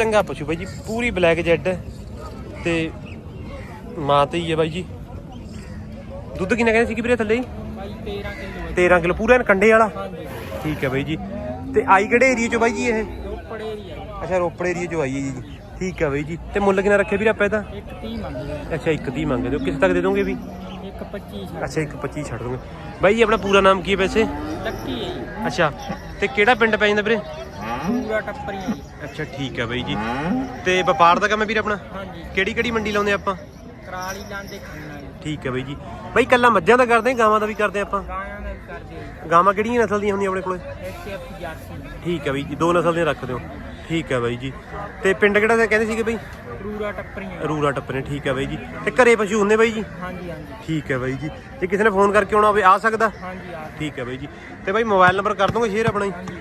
ਚੰਗਾ ਪਸ਼ੂ ਬਾਈ ਜੀ ਪੂਰੀ ਬਲੈਕ ਜੈਡ ਹੈ ਤੇ ਮਾਂ ਤੇ ਹੀ ਹੈ ਬਾਈ ਜੀ। ਦੁੱਧ ਕਿੰਨਾ ਕਹਿੰਦੇ ਸੀ ਕਿ ਵੀਰੇ ਥੱਲੇ ਹੀ? ਬਾਈ 13 ਕਿਲੋ ਹੈ 13 ਕਿਲੋ ਪੂਰਾ ਕੰਡੇ ਵਾਲਾ? ਹਾਂਜੀ। ਠੀਕ ਹੈ ਬਾਈ ਜੀ। ਤੇ ਆਈ ਕਿਹੜੇ ਏਰੀਆ ਚੋਂ ਬਾਈ ਜੀ ਇਹ? ਰੋਪੜ ਏਰੀਆ। ਅੱਛਾ ਰੋਪੜ ਏਰੀਆ ਚੋਂ ਆਈ ਹੈ ਜੀ। ਠੀਕ ਹੈ ਬਾਈ ਜੀ। ਤੇ ਮੁੱਲ ਕਿੰਨਾ ਰੱਖਿਆ ਵੀਰ ਆਪਾਂ ਇਹਦਾ? ਇੱਕ 30 ਮੰਗਦੇ ਆ। ਅੱਛਾ ਇੱਕ ਦੀ ਮੰਗਦੇ ਹੋ ਕਿਸ ਤੱਕ ਦੇ ਦੋਗੇ ਵੀ? ਇੱਕ 25 ਛੱਡ ਅੱਛਾ ਇੱਕ 25 ਛੱਡ ਦੋਗੇ ਬਾਈ ਜੀ ਆਪਣਾ ਪੂਰਾ ਨਾਮ ਕੀ ਹੈ ਵੈਸੇ? ਲੱਕੀ ਹੈ ਜੀ। ਅੱਛਾ ਤੇ ਕਿਹੜਾ ਪਿੰਡ ਪੈ ਜਾਂਦਾ ਵੀਰੇ? ਪੂਰਾ ਟੱਪਰੀਆਂ ਜੀ। ਅੱਛਾ ਠੀਕ ਹੈ ਬਾਈ ਜੀ। ਤੇ ਵਪਾਰ ਦਾ ਕੰਮ ਹੈ ਵੀਰ ਆਪਣਾ? ਹਾਂਜੀ। ਕਿਹੜੀ ਕਿਹੜੀ ਮੰਡੀ ਲਾਉਂਦੇ ਆਪਾਂ? ਕਰਾਲੀ ਲਾਂਦੇ ਖੰਨਾ ਜੀ। ਠੀਕ ਹੈ ਬਾਈ ਜੀ। ਬਾਈ ਕੱਲਾ ਮੱਝਾਂ ਦਾ ਕਰਦੇ ਹਾਂ ਗਾਵਾਂ ਦਾ ਵੀ ਕਰਦੇ ਆਪਾਂ? ਗਾਇਆਂ ਦਾ ਵੀ ਕਰਦੇ ਆ ਜੀ। ਗਾਵਾਂ ਕਿਹੜੀਆਂ ਨਸਲ ਦੀਆਂ ਹੁੰਦੀਆਂ ਆਪਣੇ ਕੋਲੇ? ਐਚਐਫ ਜਰਸੀ ਠੀਕ ਹੈ ਬਾਈ ਜੀ ਦੋ ਨਸਲ ਦੀਆਂ ਰੱਖਦੇ ਹੋ। ਠੀਕ ਹੈ ਬਾਈ ਜੀ। ਤੇ ਪਿੰਡ ਕਿਹੜਾ ਦਾ ਕਹਿੰਦੇ ਸੀਗੇ ਬਾਈ? ਪੂਰਾ ਟੱਪਰੀਆਂ ਜੀ। ਰੂਰਾ ਟੱਪਰੇ ਠੀਕ ਹੈ ਬਾਈ ਜੀ। ਤੇ ਘਰੇ ਪਸ਼ੂ ਹੁੰਦੇ ਬਾਈ ਜੀ? ਹਾਂਜੀ ਹਾਂਜੀ। ਠੀਕ ਹੈ ਬਾਈ ਜੀ। ਜੇ ਕਿਸੇ ਨੇ ਫੋਨ ਕਰਕੇ ਆਉਣਾ ਹੋਵੇ ਆ ਸਕਦਾ? ਹਾਂਜੀ ਆ ਠੀਕ ਹੈ ਬਾਈ ਜੀ। ਤੇ ਬਾਈ ਮੋਬਾਈਲ ਨੰਬਰ ਕਰ ਦੋਗੇ ਸ਼ੇਅਰ ਆਪਣਾ ਹਾਂਜੀ।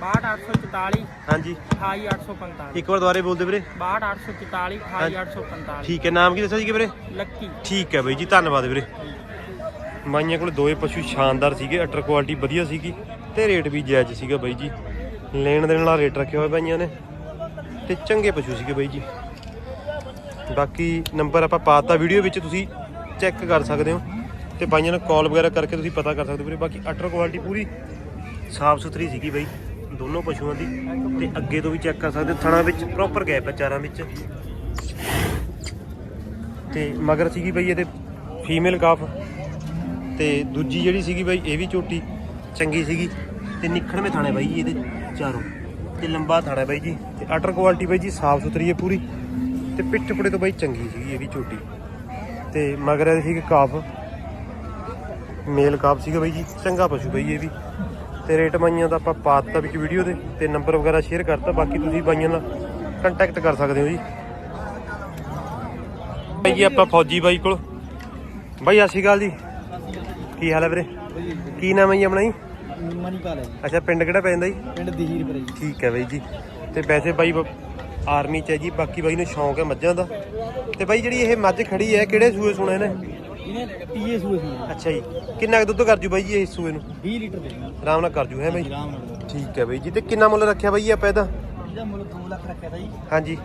62844 ਹਾਂਜੀ। 28845 ਇੱਕ ਵਾਰ ਦੁਬਾਰੇ ਬੋਲ ਦਿਓ ਵੀਰੇ 62844 28845 ਠੀਕ ਹੈ ਨਾਮ ਕੀ ਦੱਸਿਆ ਸੀਗੇ ਵੀਰੇ? ਲੱਕੀ। ਠੀਕ ਹੈ ਬਾਈ ਜੀ ਧੰਨਵਾਦ ਵੀਰੇ। ਮਾਈਆਂ ਕੋਲ ਦੋਏ ਪਸ਼ੂ ਸ਼ਾਨਦਾਰ ਸੀਗੇ ਅਟਰ ਕੁਆਲਿਟੀ ਵਧੀਆ ਸੀਗੀ ਤੇ ਰੇਟ ਵੀ ਜਾਇਜ਼ ਸੀਗਾ ਬਾਈ ਜੀ। ਲੈਣ ਦੇਣ ਵਾਲਾ ਰੇਟ ਰੱਖਿਆ ਹੋਇਆ ਬਾਈਆਂ ਨੇ ਤੇ ਚੰਗੇ ਪਸ਼ੂ ਸੀਗੇ ਬਾਈ ਜੀ। ਬਾਕੀ ਨੰਬਰ ਆਪਾਂ ਪਾਤਾ ਵੀਡੀਓ ਵਿੱਚ ਤੁਸੀਂ ਚੈੱਕ ਕਰ ਸਕਦੇ ਹੋ ਤੇ ਬਾਈਆਂ ਨੂੰ ਕਾਲ ਵਗੈਰਾ ਕਰਕੇ ਤੁਸੀਂ ਪਤਾ ਕਰ ਸਕਦੇ ਹੋ ਵੀਰੇ। ਬਾਕੀ ਅਟਰ ਕੁਆਲਿਟੀ ਪੂਰੀ ਸਾਫ਼ ਸੁਥਰੀ ਸੀਗੀ ਬਾਈ। ਦੋਨੋਂ ਪਸ਼ੂਆਂ ਦੀ ਤੇ ਅੱਗੇ ਤੋਂ ਵੀ ਚੈੱਕ ਕਰ ਸਕਦੇ ਹੋ, ਥਣਾ ਵਿੱਚ ਪ੍ਰੋਪਰ ਗੈਪ ਹੈ ਚਾਰਾਂ ਵਿੱਚ। ਤੇ ਮਗਰ ਸੀਗੀ ਬਈ ਇਹਦੇ ਫੀਮੇਲ ਕਾਫ ਤੇ ਦੂਜੀ ਜਿਹੜੀ ਸੀਗੀ ਬਈ ਇਹ ਵੀ ਝੋਟੀ ਚੰਗੀ ਸੀਗੀ। ਤੇ ਨਿਖੜਵੇਂ ਥਾਣੇ ਬਾਈ ਜੀ ਇਹਦੇ ਚਾਰੋਂ। ਤੇ ਲੰਬਾ ਥਾਣਾ ਬਾਈ ਜੀ। ਤੇ ਅਟਰ ਕੁਆਲਿਟੀ ਬਾਈ ਜੀ, ਸਾਫ਼ ਸੁਥਰੀ ਹੈ ਪੂਰੀ। ਤੇ ਪਿੱਠ ਪੁੜੇ ਤੋਂ ਬਾਈ ਚੰਗੀ ਸੀਗੀ ਇਹ ਵੀ ਝੋਟੀ ਤੇ ਮਗਰ ਇਹਦੇ ਸੀਗੇ ਕਾਫ ਮੇਲ ਕਾਫ ਸੀਗਾ ਬਾਈ ਜੀ, ਚੰਗਾ ਪਸ਼ੂ ਬਾਈ ਇਹ ਵੀ। ਤੇ ਰੇਟ ਬਾਈਆਂ ਦਾ ਆਪਾਂ ਪਾਤਾ ਵਿੱਚ ਵੀਡੀਓ ਦੇ ਤੇ ਨੰਬਰ ਵਗੈਰਾ ਸ਼ੇਅਰ ਕਰਤਾ ਬਾਕੀ ਤੁਸੀਂ ਬਾਈਆਂ ਨਾਲ ਕੰਟੈਕਟ ਕਰ ਸਕਦੇ ਹੋ ਜੀ। ਬਾਈ ਜੀ ਆਪਾਂ ਫੌਜੀ ਬਾਈ ਕੋਲ। ਬਾਈ ਸਤਿ ਸ਼੍ਰੀ ਅਕਾਲ ਜੀ। ਕੀ ਹਾਲ ਹੈ ਵੀਰੇ? ਕੀ ਨਾਮ ਹੈ ਜੀ ਆਪਣਾ ਜੀ? ਮਨੀਪਾਲ ਹੈ ਜੀ। ਅੱਛਾ ਪਿੰਡ ਕਿਹੜਾ ਪੈਂਦਾ ਜੀ? ਪਿੰਡ ਦਹੀਰ ਪਰ ਜੀ। ਠੀਕ ਹੈ ਬਾਈ ਜੀ। ਤੇ ਵੈਸੇ ਬਾਈ ਆਰਮੀ ਚ ਹੈ ਜੀ ਬਾਕੀ ਬਾਈ ਨੂੰ ਸ਼ੌਂਕ ਹੈ ਮੱਝਾਂ ਦਾ। ਤੇ ਬਾਈ ਜਿਹੜੀ ਇਹ ਮੱਝ ਖੜੀ ਹੈ ਕਿਹੜੇ ਸੂਏ ਸੁਣੇ ਨੇ? ਇਹਨੇ ਤੀਏ ਸੂਏ ਸੀ। ਅੱਛਾ ਜੀ। ਕਿੰਨਾ ਕੁ ਦੁੱਧ ਕਰ ਜੂ ਬਾਈ ਜੀ ਇਸ ਸੂਏ ਨੂੰ? 20 ਲੀਟਰ ਦੇ ਜੀ ਆਰਾਮ ਨਾਲ ਕਰ ਜੂ ਹੈ ਬਾਈ? ਆਰਾਮ ਨਾਲ। ਠੀਕ ਹੈ ਬਾਈ ਜੀ। ਤੇ ਕਿੰਨਾ ਮੁੱਲ ਰੱਖਿਆ ਬਾਈ ਆਪਾਂ ਇਹਦਾ? ਇਹਦਾ ਮੁੱਲ 2 ਲੱਖ ਰੱਖਿਆ ਤਾ ਜੀ ਹਾਂਜੀ।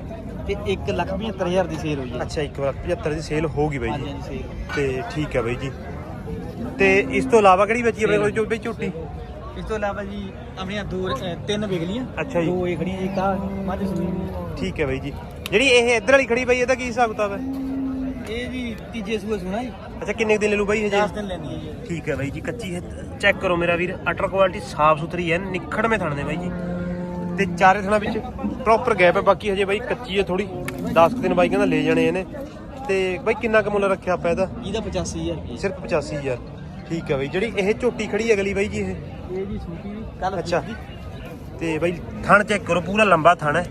ਤੇ 1 ਲੱਖ 75000 ਦੀ ਸੇਲ ਹੋਈ ਹੈ। ਅੱਛਾ 1 ਲੱਖ 75 ਦੀ ਸੇਲ ਹੋ ਗਈ ਬਾਈ ਹਾਂਜੀ ਜੀ ਹਾਂਜੀ ਸੇਲ ਤੇ ਠੀਕ ਹੈ ਬਾਈ ਜੀ। ਤੇ ਇਸ ਤੋਂ ਇਲਾਵਾ ਕਿਹੜੀ ਬੱਚੀ ਆਪਣੇ ਕੋਲ ਜੋ ਬਈ ਝੂਟੀ? ਇਸ ਤੋਂ ਇਲਾਵਾ ਜੀ ਆਪਣੀਆਂ ਦੋ ਤਿੰਨ ਵਿਕ ਲੀਆਂ ਅੱਛਾ ਜੀ। ਦੋ ਇਹ ਖੜੀਆਂ ਇੱਕ ਆ ਮੱਝ ਸੂਈ ਠੀਕ ਹੈ ਬਾਈ ਜੀ। ਜਿਹੜੀ ਇਹ ਇੱਧਰ ਵਾਲੀ ਖੜੀ ਬਾਈ ਇਹਦਾ ਕੀ ਹਿਸਾਬ ਕਿਤਾਬ ਹੈ? ਇਹ ਜੀ ਤੀਜੇ ਸੂਏ ਸੁਣਾ ਜੀ। ਅੱਛਾ ਕਿੰਨੇ ਕੁ ਦਿਨ ਲੈ ਲੂ ਬਾਈ ਇਹ 10 ਦਿਨ ਲੈਂਦੀ ਹੈ ਜੀ। ਠੀਕ ਹੈ ਬਾਈ ਜੀ ਕੱਚੀ ਹੈ। ਚੈੱਕ ਕਰੋ ਮੇਰਾ ਵੀਰ ਅਟਰ ਕੁਆਲਿਟੀ ਸਾਫ਼ ਸੁਥਰੀ ਹੈ ਨਿਖੜਵੇਂ ਥਣ ਦੇ ਬਾਈ ਜੀ। ਤੇ ਚਾਰੇ ਥਣਾ ਵਿੱਚ ਪ੍ਰੋਪਰ ਗੈਪ ਹੈ ਬਾਕੀ ਹਜੇ ਬਾਈ ਕੱਚੀ ਹੈ ਥੋੜੀ 10 ਕੁ ਦਿਨ ਬਾਈ ਕਹਿੰਦਾ ਲੈ ਜਾਣੇ ਇਹਨੇ। ਤੇ ਬਾਈ ਕਿੰਨਾ ਕੁ ਮੁੱਲ ਰੱਖਿਆ ਆਪਾਂ ਇਹਦਾ? ਇਹਦਾ 85000 ਰੁਪਏ। ਸਿਰਫ 85000 ਠੀਕ ਹੈ ਬਾਈ ਜਿਹੜੀ ਇਹ ਝੋਟੀ ਖੜੀ ਹੈ ਅਗਲੀ ਬਾਈ ਜੀ ਇਹ? ਇਹ ਜੀ ਛੋਟੀ ਕੱਲ ਅੱਛਾ। ਤੇ ਬਾਈ ਥਣ ਚੈੱਕ ਕਰੋ ਪੂਰਾ ਲੰਬਾ ਥਣ ਹੈ।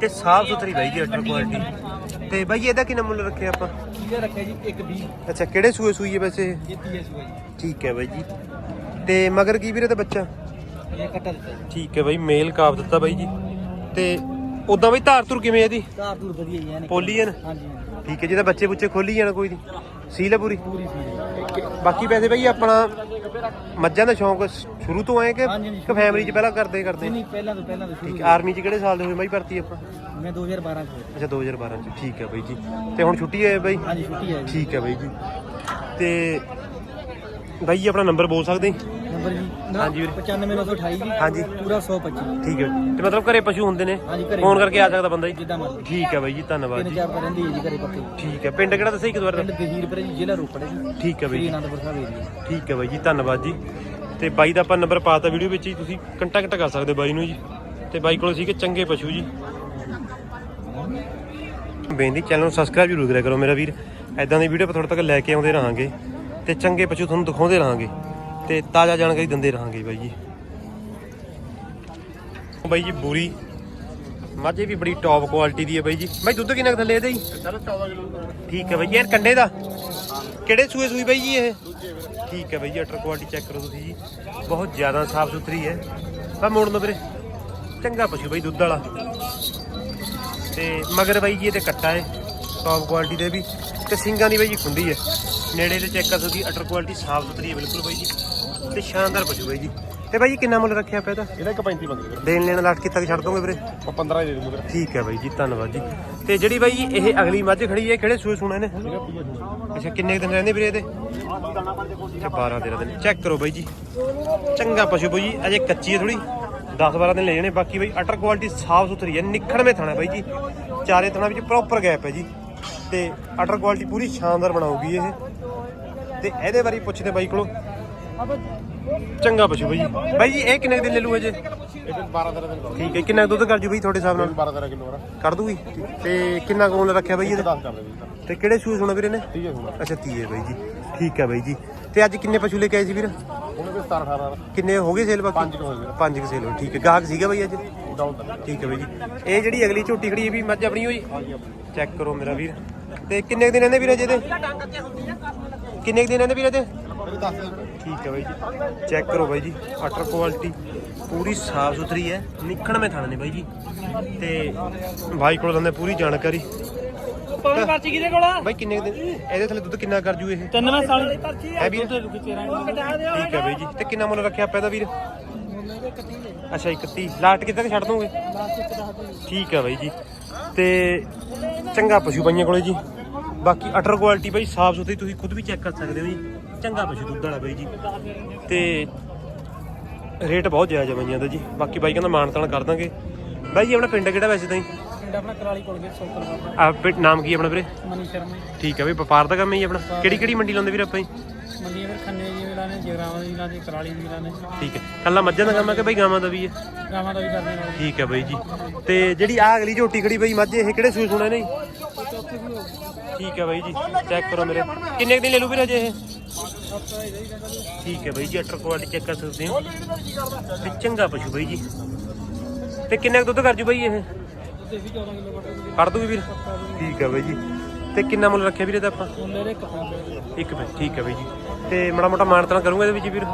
ਤੇ ਸਾਫ਼ ਸੁਥਰੀ ਬਾਈ ਜੀ ਅਟਰ ਕੁਆਲਿਟੀ। ਤੇ ਬਾਈ ਇਹਦਾ ਕਿੰਨਾ ਮੁੱਲ ਰੱਖਿਆ ਆਪਾਂ? ਇਹਦਾ ਰੱਖਿਆ ਜੀ 120 ਅੱਛਾ ਕਿਹੜੇ ਸੂਏ ਸੂਈ ਹੈ ਵੈਸੇ? ਇਹ? ਇਹ ਤੀਜੇ ਸੂਏ ਜੀ। ਠੀਕ ਹੈ ਬਾਈ ਜੀ। ਤੇ ਮਗਰ ਕੀ ਵੀਰੇ ਤੇ ਬੱਚਾ? ਇਹ ਕੱਟਾ ਦਿੱਤਾ ਜੀ। ਠੀਕ ਹੈ ਬਾਈ ਮੇਲ ਕਾਪ ਦਿੱਤਾ ਬਾਈ ਜੀ। ਤੇ ਉਦਾਂ ਬਾਈ ਧਾਰ ਧੁਰ ਕਿਵੇਂ ਇਹਦੀ? ਧਾਰ ਧੂਰ ਵਧੀਆ ਜੀ ਐਨ ਪੋਲੀ ਹੈ ਨਾ? ਹਾਂਜੀ ਹਾਂਜੀ। ਠੀਕ ਹੈ ਜਿਹਦਾ ਬੱਚੇ ਬੁੱਚੇ ਖੋਲੀ ਜਾਣਾ ਕੋਈ ਨਹੀਂ ਸੀਲ ਹੈ ਪੂਰੀ? ਪੂਰੀ ਸੀ ਬਾਕੀ ਵੈਸੇ ਬਾਈ ਆਪਣਾ ਮੱਝਾਂ ਦਾ ਸ਼ੌਂਕ ਸ਼ੁਰੂ ਤੋਂ ਆਏ ਕਿ ਹਾਂਜੀ, ਹਾਂਜੀ, ਕਿ ਫੈਮਿਲੀ ਚ ਪਹਿਲਾਂ ਕਰਦੇ ਕਰਦੇ? ਨਹੀਂ ਪਹਿਲਾਂ ਤੋਂ ਪਹਿਲਾਂ ਤੋਂ ਸ਼ੁਰੂ ਠੀਕ ਆਰਮੀ ਚ ਕਿਹੜੇ ਸਾਲ ਦੇ ਹੋਏ ਬਾਈ ਭਰਤੀ ਆਪਾਂ? ਮੈਂ 2012 ਚ ਹੋਇਆ। ਅੱਛਾ 2012 ਚ। ਠੀਕ ਹੈ ਬਾਈ ਜੀ। ਤੇ ਹੁਣ ਛੁੱਟੀ ਹੈ ਬਾਈ? ਹਾਂਜੀ ਛੁੱਟੀ ਹੈ ਜੀ। ਠੀਕ ਹੈ ਬਾਈ ਜੀ। ਤੇ ਬਾਈ ਜੀ ਆਪਣਾ ਨੰਬਰ ਬੋਲ ਸਕਦੇ? ਨੰਬਰ ਜੀ। ਹਾਂਜੀ ਵੀਰੇ। 95928 ਜੀ। ਹਾਂਜੀ। ਪੂਰਾ 125 ਠੀਕ ਹੈ ਤੇ ਮਤਲਬ ਘਰੇ ਪਸ਼ੂ ਹੁੰਦੇ ਨੇ? ਹਾਂਜੀ ਘਰੇ। ਫੋਨ ਕਰਕੇ ਆ ਸਕਦਾ ਬੰਦਾ ਜੀ? ਜਿੱਦਾਂ ਮਰਜ਼ੀ। ਠੀਕ ਹੈ ਬਾਈ ਜੀ ਧੰਨਵਾਦ ਤਿੰਨ ਜੀ। ਚਾਰ ਤਾਂ ਰਹਿੰਦੀ ਹੈ ਜੀ ਘਰੇ ਪੱਕੇ। ਠੀਕ ਹੈ। ਪਿੰਡ ਕਿਹੜਾ ਦੱਸਿਆ ਇੱਕ ਵਾਰ ਪਿੰਡ ਦਹੀਰ ਪਰ ਜੀ ਜ਼ਿਲ੍ਹਾ ਰੋਪੜ ਹੈ ਜੀ। ਠੀਕ ਹੈ ਬਾਈ ਸ੍ਰੀ ਜੀ ਅਨੰਦਪੁਰ ਸਾਹਿਬ ਏਰੀਆ ਠੀਕ ਹੈ ਬਾਈ ਜੀ ਧੰਨਵਾਦ ਜੀ। ਤੇ ਬਾਈ ਦਾ ਆਪਾਂ ਨੰਬਰ ਪਾਤਾ ਵੀਡੀਓ ਵਿੱਚ ਹੀ ਤੁਸੀਂ ਕੰਟੈਕਟ ਕਰ ਸਕਦੇ ਬਾਈ ਨੂੰ ਜੀ। ਤੇ ਬਾਈ ਕੋਲ ਸੀਗੇ ਚੰਗੇ ਪਸ਼ੂ ਜੀ। ਬੇਨਤੀ ਚੈਨਲ ਨੂੰ ਸਬਸਕ੍ਰਾਈਬ ਜ਼ਰੂਰ ਕਰਿਆ ਕਰੋ ਮੇਰਾ ਵੀਰ। ਐਦਾਂ ਦੀ ਵੀਡੀਓ ਆਪਾਂ ਤੁਹਾਡੇ ਤੱਕ ਲੈ ਕੇ ਆਉਂਦੇ ਰਹਾਂਗੇ। ਤੇ ਚੰਗੇ ਪਸ਼ੂ ਤੁਹਾਨੂੰ ਦਿਖਾਉਂਦੇ ਰਹਾਂਗੇ। ਤੇ ਤਾਜ਼ਾ ਜਾਣਕਾਰੀ ਦਿੰਦੇ ਰਹਾਂਗੇ ਬਾਈ ਜੀ। ਬਾਈ ਜੀ ਬੂਰੀ। ਮਾਝੇ ਵੀ ਬੜੀ ਟੌਪ ਕੁਆਲਿਟੀ ਦੀ ਹੈ ਬਾਈ ਜੀ। ਬਾਈ ਦੁੱਧ ਕਿੰਨਾ ਕੁ ਥੱਲੇ ਇਹਦੇ ਜੀ? ਠੀਕ ਹੈ ਬਾਈ ਜੀ ਯਾਰ ਕੰਡੇ ਦਾ? ਕਿਹੜੇ ਸੂਏ ਸੂਈ ਬਾਈ ਜੀ ਇਹ? ਠੀਕ ਹੈ ਬਾਈ ਜੀ ਅਟਰ ਕੁਆਲਿਟੀ ਚੈੱਕ ਕਰੋ ਤੁਸੀਂ ਜੀ। ਬਹੁਤ ਜ਼ਿਆਦਾ ਸਾਫ਼ ਸੁਥਰੀ ਹੈ। ਬਾ ਮੋੜ ਲਓ ਵੀਰੇ। ਚੰਗਾ ਪਸ਼ੂ ਬਾਈ ਦੁੱਧ ਵਾਲਾ। ਤੇ ਮਗਰ ਬਾਈ ਜੀ ਇਹਦੇ ਕੱਟਾ ਹੈ ਟੌਪ ਕੁਆਲਿਟੀ ਦੇ ਵੀ। ਤੇ ਸਿੰਗਾਂ ਦੀ ਬਾਈ ਜੀ ਖੁੰਡੀ ਹੈ। ਨੇੜੇ ਤੇ ਚੈੱਕ ਕਰ ਸਕਦੇ ਅਟਰ ਕੁਆਲਿਟੀ ਸਾਫ਼ ਸੁਥਰੀ ਹੈ ਬਿਲਕੁਲ ਬਾਈ ਜੀ। ਤੇ ਸ਼ਾਨਦਾਰ ਪਸ਼ੂ ਬਾਈ ਜੀ। ਤੇ ਬਾਈ ਜੀ ਕਿੰਨਾ ਮੁੱਲ ਰੱਖਿਆ ਪਿਆ ਇਹਦਾ? ਇਹਦਾ ਇੱਕ 35 ਮੰਗੀ ਵੀਰੇ। ਦੇਣ ਲੈਣ ਲੱਟ ਕਿੱਥੇ ਛੱਡ ਦੋਗੇ ਵੀਰੇ? ਉਹ 15 ਦੇ ਦੂੰਗਾ ਠੀਕ ਹੈ ਬਾਈ ਜੀ ਧੰਨਵਾਦ ਜੀ। ਤੇ ਜਿਹੜੀ ਬਾਈ ਜੀ ਇਹ ਅਗਲੀ ਮੱਝ ਖੜੀ ਹੈ ਕਿਹੜੇ ਸੂਏ ਸੁਣਾ ਨੇ ਅੱਛਾ ਕਿੰਨੇ ਦਿਨ ਰਹਿੰਦੇ ਵੀਰੇ ਇਹਦੇ? ਅੱਛਾ 12 13 ਦਿਨ। ਚੈੱਕ ਕਰੋ ਬਾਈ ਜੀ। ਚੰਗਾ ਪਸ਼ੂ ਬਾਈ ਜੀ ਅਜੇ ਕੱਚੀ ਹੈ ਥੋੜੀ 10 12 ਦਿਨ ਲੈ ਜਾਣੇ ਬਾਕੀ ਬਾਈ ਅਟਰ ਕੁਆਲਿਟੀ ਸਾਫ਼ ਸੁਥਰੀ ਹੈ। ਨਿਖੜਵੇਂ ਥਾਣਾ ਬਾਈ ਜੀ। ਚਾਰੇ ਥਾਣਾ ਵਿੱਚ ਪ੍ਰੋਪਰ ਗੈਪ ਹੈ ਜੀ। ਤੇ ਅਟਰ ਕੁਆਲਿਟੀ ਪੂਰੀ ਸ਼ਾਨਦਾਰ ਬਣਾਉਗੀ ਇਹ। ਤੇ ਇਹਦੇ ਬਾਰੇ ਪੁੱਛਦੇ ਬਾਈ ਕੋਲੋਂ। ਚੰਗਾ ਪਸ਼ੂ ਬਾਈ। ਜੀ ਬਾਈ ਜੀ ਇਹ ਕਿੰਨੇ ਦਿਨ ਲੈ ਲੂ ਅਜੇ? ਇਹ 12 13 ਦਿਨ ਠੀਕ ਹੈ ਕਿੰਨਾ ਕੁ ਦੁੱਧ ਕਰ ਜੂ ਬਾਈ ਤੁਹਾਡੇ ਹਿਸਾਬ ਨਾਲ? 12 13 ਕਿਲੋ ਵਾਲਾ ਕਰ ਦੂਗੀ? ਤੇ ਕਿੰਨਾ ਕੋਲ ਰੱਖਿਆ ਬਾਈ ਇਹਦੇ? 10 ਕਰ ਦੇ ਵੀਰੇ ਤੇ ਕਿਹੜੇ ਸੂਏ ਸੁਣਾ ਵੀਰੇ ਨੇ? ਠੀਕ ਹੈ ਹੁਣ ਅੱਛਾ ਤੀਏ ਬਾਈ ਜੀ। ਠੀਕ ਹੈ ਬਾਈ ਜੀ। ਤੇ ਅੱਜ ਕਿੰਨੇ ਪਸ਼ੂ ਲੈ ਕੇ ਆਏ ਸੀ ਵੀਰ? ਉਹਨੇ ਵੀ 17 18 ਕਿੰਨੇ ਹੋ ਗਏ ਸੇਲ ਬਾਕੀ? ਪੰਜ ਕੁ ਹੋਏ ਵੀਰੇ ਪੰਜ ਕੁ ਸੇਲ ਹੋਏ ਠੀਕ ਹੈ। ਗਾਹਕ ਸੀਗਾ ਬਾਈ ਅੱਜ? ਦਾ ਠੀਕ ਹੈ ਬਾਈ ਜੀ। ਇਹ ਜਿਹੜੀ ਅਗਲੀ ਝੋਟੀ ਖੜੀ ਇਹ ਵੀ ਮੱਝ ਆਪਣੀ ਹੋਈ? ਚੈੱਕ ਕਰੋ ਮੇਰਾ ਵੀਰ। ਤੇ ਕਿੰਨੇ ਕੁ ਦਿਨ ਇਹਦੇ? ਵੀਰੇ ਜਿਹਦੇ ਕਿੰਨੇ ਕੁ ਦਿਨ ਇਹਦੇ ਵੀਰੇ ਤੇ? ਇਹਦੇ 10 ਦਿਨ ਠੀਕ ਹੈ ਬਾਈ ਜੀ। ਚੈੱਕ ਕਰੋ ਬਾਈ ਜੀ ਅਟਰ ਕੁਆਲਿਟੀ ਪੂਰੀ ਸਾਫ਼ ਸੁਥਰੀ ਹੈ ਨਿਖਣ ਮੇ ਥਾਣੇ ਨੇ ਬਾਈ ਜੀ। ਤੇ ਬਾਈ ਕੋਲ ਦੰਦੇ ਪੂਰੀ ਜਾਣਕਾਰੀ। ਪਰਚੀ ਕਿਹਦੇ ਕੋਲ ਆ? ਬਾਈ ਕਿੰਨੇ ਕੁ ਦਿਨ? ਇਹਦੇ ਥੱਲੇ ਦੁੱਧ ਕਿੰਨਾ ਕਰ ਜੂ ਇਹ? ਤਿੰਨ ਮੈਂ ਸਾਲ। ਹੈ ਵੀਰ? ਠੀਕ ਹੈ ਬਾਈ ਜੀ। ਤੇ ਕਿੰਨਾ ਮੁੱਲ ਰੱਖਿਆ ਆਪਾਂ ਇਹਦਾ ਵੀਰ? ਅੱਛਾ 31 ਲਾਟ ਕਿੱਥੇ ਤੱਕ ਛੱਡ ਦੋਗੇ? ਠੀਕ ਹੈ ਬਾਈ ਜੀ। ਤੇ ਚੰਗਾ ਪਸ਼ੂ ਬਾਈਆਂ ਕੋਲੇ ਜੀ। ਬਾਕੀ ਅਟਰ ਕੁਆਲਿਟੀ ਬਾਈ ਸਾਫ਼ ਸੁਥਰੀ ਤੁਸੀਂ ਖੁਦ ਵੀ ਚੈੱਕ ਕਰ ਸਕਦੇ ਹੋ ਜੀ। ਚੰਗਾ ਪਸ਼ੂ ਦੁੱਧ ਵਾਲਾ ਬਾਈ ਜੀ। ਤੇ ਰੇਟ ਬਹੁਤ ਜਾਇਜ਼ ਹੈ ਬਾਈਆਂ ਦਾ ਜੀ। ਬਾਕੀ ਬਾਈ ਕਹਿੰਦਾ ਮਾਨ ਤਾਨ ਕਰ ਦਾਂਗੇ। ਬਾਈ ਜੀ ਆਪਣਾ ਪਿੰਡ ਕਿਹੜਾ ਵੈਸੇ ਤਾਂ ਜੀ ਪਿੰਡ ਆਪਣਾ ਕਰਾਲੀ ਕੋਲ ਗਿਆ ਸੋਕਰ ਬਾਬਾ। ਆ ਪਿੰਡ- ਨਾਮ ਕੀ ਹੈ ਆਪਣਾ ਵੀਰੇ? ਮਨੀ ਸ਼ਰਮਾ। ਠੀਕ ਹੈ ਵੀ ਵਪਾਰ ਦਾ ਕੰਮ ਹੈ ਜੀ ਆਪਣਾ। ਕਿਹੜੀ ਕਿਹੜੀ ਮੰਡੀ ਲਾਉਂਦੇ ਵੀਰ ਆਪਾਂ ਜੀ? ਮੰਡੀਆਂ ਫਿਰ ਖੰਨੇ ਜੀ ਮਿਲਾਂ ਨੇ ਜਗਰਾਵਾਂ ਦੀ ਮਿਲਾਂ ਨੇ ਕਰਾਲੀ ਦੀ ਮਿਲਾਂ ਨੇ। ਠੀਕ ਹੈ। ਕੱਲਾ ਮੱਝਾਂ ਦਾ ਕੰਮ ਹੈ ਕਿ ਬਾਈ ਗਾਵਾਂ ਦਾ ਵੀ ਹੈ? ਗਾਵਾਂ ਦਾ ਵੀ ਕਰਦੇ ਨਾਲ ਠੀਕ ਹੈ ਬਾਈ ਜੀ। ਤੇ ਜਿਹੜੀ ਆ ਅਗਲੀ ਝੋਟੀ ਖੜੀ ਬਾਈ ਮੱਝ ਇਹ ਕਿਹੜੇ ਸੂਏ ਸੁਣੇ ਨੇ ਜੀ? ਠੀਕ ਹੈ ਬਾਈ ਜੀ। ਚੈੱਕ ਕਰੋ ਮੇਰੇ। ਕਿੰਨੇ ਕੁ ਦਿਨ ਲੈ ਲੂ ਵੀਰ ਅਜੇ ਇਹ? ਇਹਦਾ ਠੀਕ ਹੈ ਬਾਈ ਜੀ ਅਟਰ ਕੁਆਲਿਟੀ ਚੈੱਕ ਕਰ ਸਕਦੇ ਹੋ। ਤੇ ਚੰਗਾ ਪਸ਼ੂ ਬਾਈ ਜੀ। ਤੇ ਕਿੰਨਾ ਕੁ ਦੁੱਧ ਕਰ ਜੂ ਬਾਈ ਇਹ? ਉਹਦੇ ਵੀ 14 ਕਿਲੋ ਕੱਟ ਦੂਗੀ ਕੱਢ ਦੂਗੀ ਵੀਰ। ਠੀਕ ਹੈ ਬਾਈ ਜੀ। ਤੇ ਕਿੰਨਾ ਮੁੱਲ ਰੱਖਿਆ ਵੀਰੇ ਦਾ ਆਪਾਂ? ਕੱਪੜੇ ਇੱਕ ਮਿੰਟ ਠੀਕ ਹੈ ਬਾਈ ਜੀ। ਤੇ ਮਾੜਾ ਮੋਟਾ ਮਾਨਤਨਾ ਕਰੂੰਗਾ ਇਹਦੇ ਵਿੱਚ ਵੀਰ।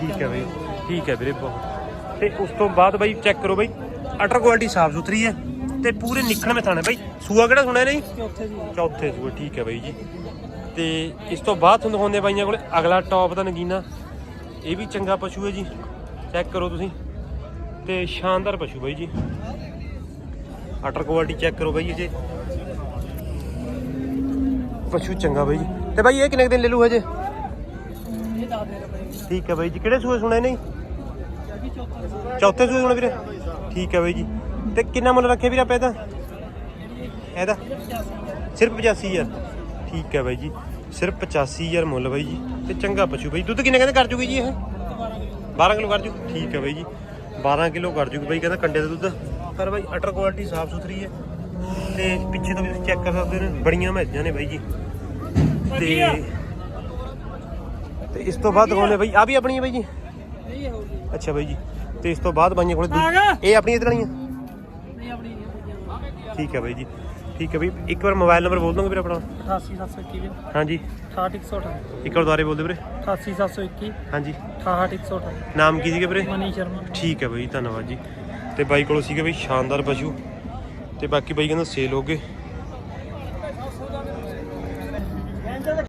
ਠੀਕ ਹੈ ਬਾਈ ਠੀਕ ਹੈ ਵੀਰੇ ਬਹੁਤ। ਤੇ ਉਸ ਤੋਂ ਬਾਅਦ ਬਾਈ ਚੈੱਕ ਕਰੋ ਬਾਈ। ਅਟਰ ਕੁਆਲਿਟੀ ਸਾਫ਼ ਸੁਥਰੀ ਹੈ। ਤੇ ਪੂਰੇ ਨਿਖਣ ਮੇ ਥਾਣੇ। ਬਾਈ ਸੂਆ ਕਿਹੜਾ ਸੁਣਿਆ ਨਹੀਂ? ਚੌਥੇ ਸੂਏ। ਠੀਕ ਹੈ ਬਾਈ ਜੀ। ਤੇ ਇਸ ਤੋਂ ਬਾਅਦ ਤੁਹਾਨੂੰ ਦਿਖਾਉਂਦੇ ਬਾਈਆਂ ਕੋਲੇ ਅਗਲਾ ਟੌਪ ਦਾ ਨਗੀਨਾ। ਇਹ ਵੀ ਚੰਗਾ ਪਸ਼ੂ ਹੈ ਜੀ। ਚੈੱਕ ਕਰੋ ਤੁਸੀਂ। ਤੇ ਸ਼ਾਨਦਾਰ ਪਸ਼ੂ ਬਾਈ ਜੀ। ਅਟਰ ਕੁਆਲਿਟੀ ਚੈੱਕ ਕਰੋ ਬਾਈ ਜੀ ਪਸ਼ੂ ਚੰਗਾ ਬਾਈ ਜੀ। ਤੇ ਬਾਈ ਇਹ ਕਿੰਨੇ ਦਿਨ ਲੈ ਲੂ ਹਜੇ? ਠੀਕ ਹੈ ਬਾਈ ਜੀ। ਕਿਹੜੇ ਸੂਏ ਸੁਣੇ ਨਹੀਂ? ਚੌਥੇ ਸੂਏ ਸੁਣੇ ਵੀਰੇ? ਠੀਕ ਹੈ ਬਾਈ ਜੀ। ਤੇ ਕਿੰਨਾ ਮੁੱਲ ਰੱਖਿਆ ਵੀਰੇ ਆਪਾਂ ਇਹਦਾ? ਇਹਦਾ? ਸਿਰਫ 85000 ਠੀਕ ਹੈ ਬਾਈ ਜੀ। ਸਿਰਫ 85000 ਮੁੱਲ ਬਾਈ ਜੀ। ਤੇ ਚੰਗਾ ਪਸ਼ੂ ਬਾਈ। ਦੁੱਧ ਕਿੰਨੇ ਕਹਿੰਦੇ ਕਰ ਜੂਗੀ ਜੀ ਇਹ? 12 ਕਿਲੋ ਕਰ ਜੂ। ਠੀਕ ਹੈ ਬਾਈ ਜੀ। 12 ਕਿਲੋ ਕਰ ਜੂਗੀ ਬਾਈ ਕਹਿੰਦਾ ਕੰਡੇ ਦਾ ਦੁੱਧ। ਪਰ ਬਾਈ ਅਟਰ ਕੁਆਲਿਟੀ ਸਾਫ਼ ਸੁਥਰੀ ਹੈ। ਤੇ ਪਿੱਛੇ ਤੋਂ ਵੀ ਚੈੱਕ ਕਰ ਸਕਦੇ ਹੋ ਬੜੀਆਂ ਮੱਝਾਂ ਨੇ ਬਾਈ ਜੀ। ਤੇ ਤੇ ਇਸ ਤੋਂ ਬਾਅਦ ਦਿਖਾਉਂਦੇ ਬਾਈ ਆ ਵੀ ਆਪਣੀ ਹੈ ਬਾਈ ਜੀ? ਅੱਛਾ ਬਾਈ ਜੀ। ਤੇ ਇਸ ਤੋਂ ਬਾਅਦ ਬਾਈਆਂ ਕੋਲੇ ਇਹ ਆਪਣੀ ਇਧਰ ਵਾਲੀਆਂ ਨਹੀਂ ਆਪਣੀ ਨਹੀਂ ਠੀਕ ਹੈ ਬਾਈ ਜੀ। ਠੀਕ ਹੈ ਬਾਈ ਇੱਕ ਵਾਰ ਮੋਬਾਈਲ ਨੰਬਰ ਬੋਲ ਦੋਗੇ ਵੀਰੇ ਆਪਣਾ? 88721 ਹਾਂਜੀ। 68128 ਇੱਕ ਵਾਰ ਦੁਬਾਰੇ ਬੋਲ ਦਿਓ ਵੀਰੇ। 88721 ਹਾਂਜੀ। 68128 ਨਾਮ ਕੀ ਸੀਗਾ ਵੀਰੇ? ਮਨੀ ਸ਼ਰਮਾ। ਠੀਕ ਹੈ ਬਾਈ ਧੰਨਵਾਦ ਜੀ। ਤੇ ਬਾਈ ਕੋਲੋਂ ਸੀਗੇ ਬਾਈ ਸ਼ਾਨਦਾਰ ਪਸ਼ੂ। ਤੇ ਬਾਕੀ ਬਾਈ ਕਹਿੰਦਾ ਸੇਲ ਹੋ ਗਏ।